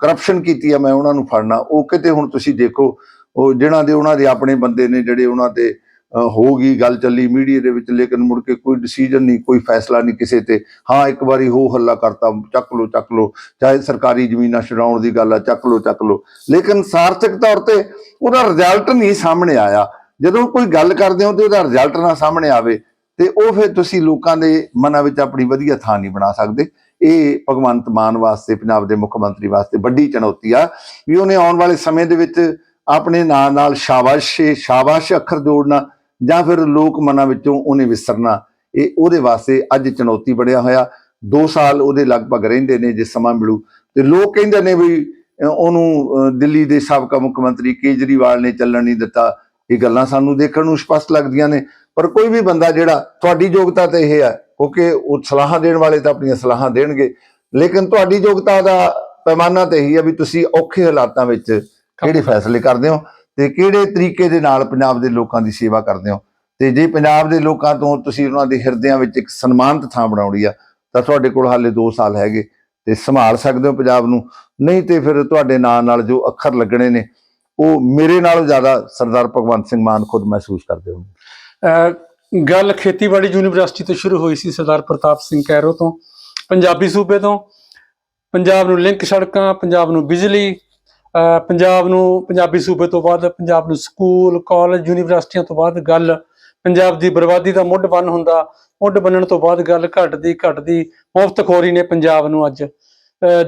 ਕਰਪਸ਼ਨ ਕੀਤੀ ਆ, ਮੈਂ ਉਹਨਾਂ ਨੂੰ ਫੜਨਾ। ਉਹ ਕਿਤੇ ਹੁਣ ਤੁਸੀਂ ਦੇਖੋ, ਉਹ ਜਿਹਨਾਂ ਦੇ, ਉਹਨਾਂ ਦੇ ਆਪਣੇ ਬੰਦੇ ਨੇ ਜਿਹੜੇ ਉਹਨਾਂ ਦੇ ਹੋ ਗਈ ਗੱਲ ਚੱਲੀ ਮੀਡੀਆ ਦੇ ਵਿੱਚ, ਲੇਕਿਨ ਮੁੜ ਕੇ ਕੋਈ ਡਿਸੀਜਨ ਨਹੀਂ, ਕੋਈ ਫੈਸਲਾ ਨਹੀਂ ਕਿਸੇ ਤੇ। ਹਾਂ, ਇੱਕ ਵਾਰੀ ਹੋ ਹੱਲਾ ਕਰਤਾ, ਚੱਕ ਲੋ ਚੱਕ ਲੋ ਚਾਹੇ ਸਰਕਾਰੀ ਜ਼ਮੀਨਾਂ ਛਡਾਉਣ ਦੀ ਗੱਲ ਆ, ਚੱਕ ਲੋ ਚੱਕ ਲੋ ਲੇਕਿਨ ਸਾਰਥਕ ਤੌਰ ਤੇ ਉਹਦਾ ਰਿਜ਼ਲਟ ਨਹੀਂ ਸਾਹਮਣੇ ਆਇਆ। ਜਦੋਂ ਕੋਈ ਗੱਲ ਕਰਦੇ ਹੋ ਤੇ ਉਹਦਾ ਰਿਜ਼ਲਟ ਨਾ ਸਾਹਮਣੇ ਆਵੇ, ਤੇ ਉਹ ਫਿਰ ਤੁਸੀਂ ਲੋਕਾਂ ਦੇ ਮਨਾਂ ਵਿੱਚ ਆਪਣੀ ਵਧੀਆ ਥਾਂ ਨਹੀਂ ਬਣਾ ਸਕਦੇ। ਇਹ ਭਗਵੰਤ ਮਾਨ ਵਾਸਤੇ, ਪੰਜਾਬ ਦੇ ਮੁੱਖ ਮੰਤਰੀ ਵਾਸਤੇ ਵੱਡੀ ਚੁਣੌਤੀ ਆ ਵੀ ਉਹਨੇ ਆਉਣ ਵਾਲੇ ਸਮੇਂ ਦੇ ਵਿੱਚ ਆਪਣੇ ਨਾਂ ਨਾਲ ਸ਼ਾਬਾਸ਼ ਸ਼ਾਬਾਸ਼ ਅੱਖਰ ਜੋੜਨਾ ਜਾਂ ਫਿਰ ਲੋਕ ਮਨਾਂ ਵਿੱਚੋਂ ਉਹਨੇ ਵਿਸਰਨਾ, ਇਹ ਉਹਦੇ ਵਾਸਤੇ ਅੱਜ ਚੁਣੌਤੀ ਬਣਿਆ ਹੋਇਆ। 2 ਸਾਲ ਉਹਦੇ ਲਗਭਗ ਰਹਿੰਦੇ ਨੇ ਜੇ ਸਮਾਂ ਮਿਲੂ। ਤੇ ਲੋਕ ਕਹਿੰਦੇ ਨੇ ਵੀ ਉਹਨੂੰ ਦਿੱਲੀ ਦੇ ਸਾਬਕਾ ਮੁੱਖ ਮੰਤਰੀ ਕੇਜਰੀਵਾਲ ਨੇ ਚੱਲਣ ਨਹੀਂ ਦਿੱਤਾ। ਇਹ ਗੱਲਾਂ ਸਾਨੂੰ ਦੇਖਣ ਨੂੰ ਸਪਸ਼ਟ ਲੱਗਦੀਆਂ ਨੇ। ਪਰ ਕੋਈ ਵੀ ਬੰਦਾ ਜਿਹੜਾ ਤੁਹਾਡੀ ਯੋਗਤਾ ਤੇ ਇਹ ਹੈ ਕਿਉਂਕਿ ਉਹ ਸਲਾਹਾਂ ਦੇਣ ਵਾਲੇ ਤਾਂ ਆਪਣੀਆਂ ਸਲਾਹਾਂ ਦੇਣਗੇ। ਲੇਕਿਨ ਤੁਹਾਡੀ ਯੋਗਤਾ ਦਾ ਪੈਮਾਨਾ ਤੇ ਇਹੀ ਹੈ ਵੀ ਤੁਸੀਂ ਔਖੇ ਹਾਲਾਤਾਂ ਵਿੱਚ ਕਿਹੜੇ ਫੈਸਲੇ ਕਰਦੇ ਹੋ ਤੇ ਕਿਹੜੇ ਤਰੀਕੇ ਦੇ ਨਾਲ ਪੰਜਾਬ ਦੇ ਲੋਕਾਂ ਦੀ ਸੇਵਾ ਕਰਦੇ ਹੋ। ਤੇ ਜੇ ਪੰਜਾਬ ਦੇ ਲੋਕਾਂ ਤੋਂ ਤੁਸੀਂ ਉਹਨਾਂ ਦੇ ਹਿਰਦਿਆਂ ਵਿੱਚ ਇੱਕ ਸਨਮਾਨਤ ਥਾਂ ਬਣਾਉਣੀ ਆ, ਤਾਂ ਤੁਹਾਡੇ ਕੋਲ ਹਾਲੇ 2 ਸਾਲ ਹੈਗੇ ਤੇ ਸੰਭਾਲ ਸਕਦੇ ਹੋ ਪੰਜਾਬ ਨੂੰ। ਨਹੀਂ ਤੇ ਫਿਰ ਤੁਹਾਡੇ ਨਾਂ ਨਾਲ ਜੋ ਅੱਖਰ ਲੱਗਣੇ ਨੇ, ਉਹ ਮੇਰੇ ਨਾਲੋਂ ਜ਼ਿਆਦਾ ਸਰਦਾਰ ਭਗਵੰਤ ਸਿੰਘ ਮਾਨ ਖੁਦ ਮਹਿਸੂਸ ਕਰਦੇ ਹੋ ਗੱਲ ਖੇਤੀਬਾੜੀ ਯੂਨੀਵਰਸਿਟੀ ਤੋਂ ਸ਼ੁਰੂ ਹੋਈ ਸੀ ਸਰਦਾਰ ਪ੍ਰਤਾਪ ਸਿੰਘ ਕੈਰੋ ਤੋਂ, ਪੰਜਾਬੀ ਸੂਬੇ ਤੋਂ, ਪੰਜਾਬ ਨੂੰ ਲਿੰਕ ਸੜਕਾਂ, ਪੰਜਾਬ ਨੂੰ ਬਿਜਲੀ ਪੰਜਾਬ ਨੂੰ ਪੰਜਾਬੀ ਸੂਬੇ ਤੋਂ ਬਾਅਦ ਪੰਜਾਬ ਨੂੰ ਸਕੂਲ, ਕਾਲਜ, ਯੂਨੀਵਰਸਿਟੀਆਂ ਤੋਂ ਬਾਅਦ ਗੱਲ, ਪੰਜਾਬ ਦੀ ਬਰਬਾਦੀ ਦਾ ਮੁੱਢ ਬੰਨ ਹੁੰਦਾ, ਮੁੱਢ ਬੰਨਣ ਤੋਂ ਬਾਅਦ ਗੱਲ ਘਟਦੀ ਘਟਦੀ ਮੁਫਤਖੋਰੀ ਨੇ ਪੰਜਾਬ ਨੂੰ ਅੱਜ।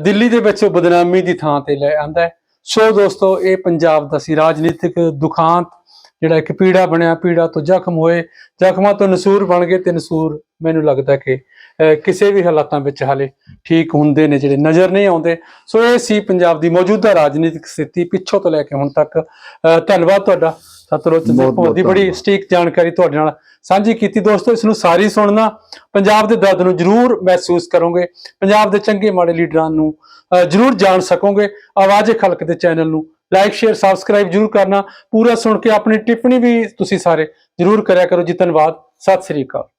ਦਿੱਲੀ ਦੇ ਵਿੱਚ ਬਦਨਾਮੀ ਦੀ ਥਾਂ ਤੇ ਲੈ ਆਂਦਾ ਸੋ ਦੋਸਤੋ, ਇਹ ਪੰਜਾਬ ਦਾ ਸੀ ਰਾਜਨੀਤਿਕ ਦੁਖਾਂਤ। ਜਿਹੜਾ ਇੱਕ ਪੀੜਾ ਬਣਿਆ ਪੀੜਾ ਤੋਂ ਜ਼ਖਮ ਹੋਏ ਜ਼ਖਮਾਂ ਤੋਂ ਨਸੂਰ ਬਣ ਗਏ ਤੇ ਨਸੂਰ ਮੈਨੂੰ ਲੱਗਦਾ ਕਿ ਕਿਸੇ ਵੀ ਹਾਲਾਤਾਂ ਵਿੱਚ ਹਾਲੇ ਠੀਕ ਹੁੰਦੇ ਨੇ ਜਿਹੜੇ ਨਜ਼ਰ ਨਹੀਂ ਆਉਂਦੇ। ਸੋ ਇਹ ਸੀ ਪੰਜਾਬ ਦੀ ਮੌਜੂਦਾ ਰਾਜਨੀਤਿਕ ਸਥਿਤੀ ਪਿੱਛੋਂ ਤੋਂ ਲੈ ਕੇ ਹੁਣ ਤੱਕ। ਧੰਨਵਾਦ ਤੁਹਾਡਾ। ਸਿੰਘ ਬਹੁਤ- ਦੀ ਬੜੀ। ਸਟੀਕ ਜਾਣਕਾਰੀ ਤੁਹਾਡੇ ਨਾਲ ਸਾਂਝੀ ਕੀਤੀ। ਦੋਸਤੋ ਇਸ ਨੂੰ ਸਾਰੀ ਸੁਣਨਾ ਪੰਜਾਬ ਦੇ ਦਰਦ ਨੂੰ ਜ਼ਰੂਰ ਮਹਿਸੂਸ ਕਰੋਗੇ। ਪੰਜਾਬ ਦੇ ਚੰਗੇ ਮਾੜੇ ਲੀਡਰਾਂ ਨੂੰ ਜ਼ਰੂਰ ਜਾਣ ਸਕੋਗੇ। ਆਵਾਜ਼ ਖਲਕ ਦੇ ਚੈਨਲ ਨੂੰ ਲਾਈਕ ਸ਼ੇਅਰ ਸਬਸਕ੍ਰਾਈਬ ਜ਼ਰੂਰ ਕਰਨਾ। ਪੂਰਾ ਸੁਣ ਕੇ ਆਪਣੀ ਟਿੱਪਣੀ ਵੀ ਤੁਸੀਂ ਸਾਰੇ ਜ਼ਰੂਰ ਕਰਿਆ ਕਰੋ ਜੀ। ਧੰਨਵਾਦ। ਸਤਿ ਸ੍ਰੀ ਅਕਾਲ।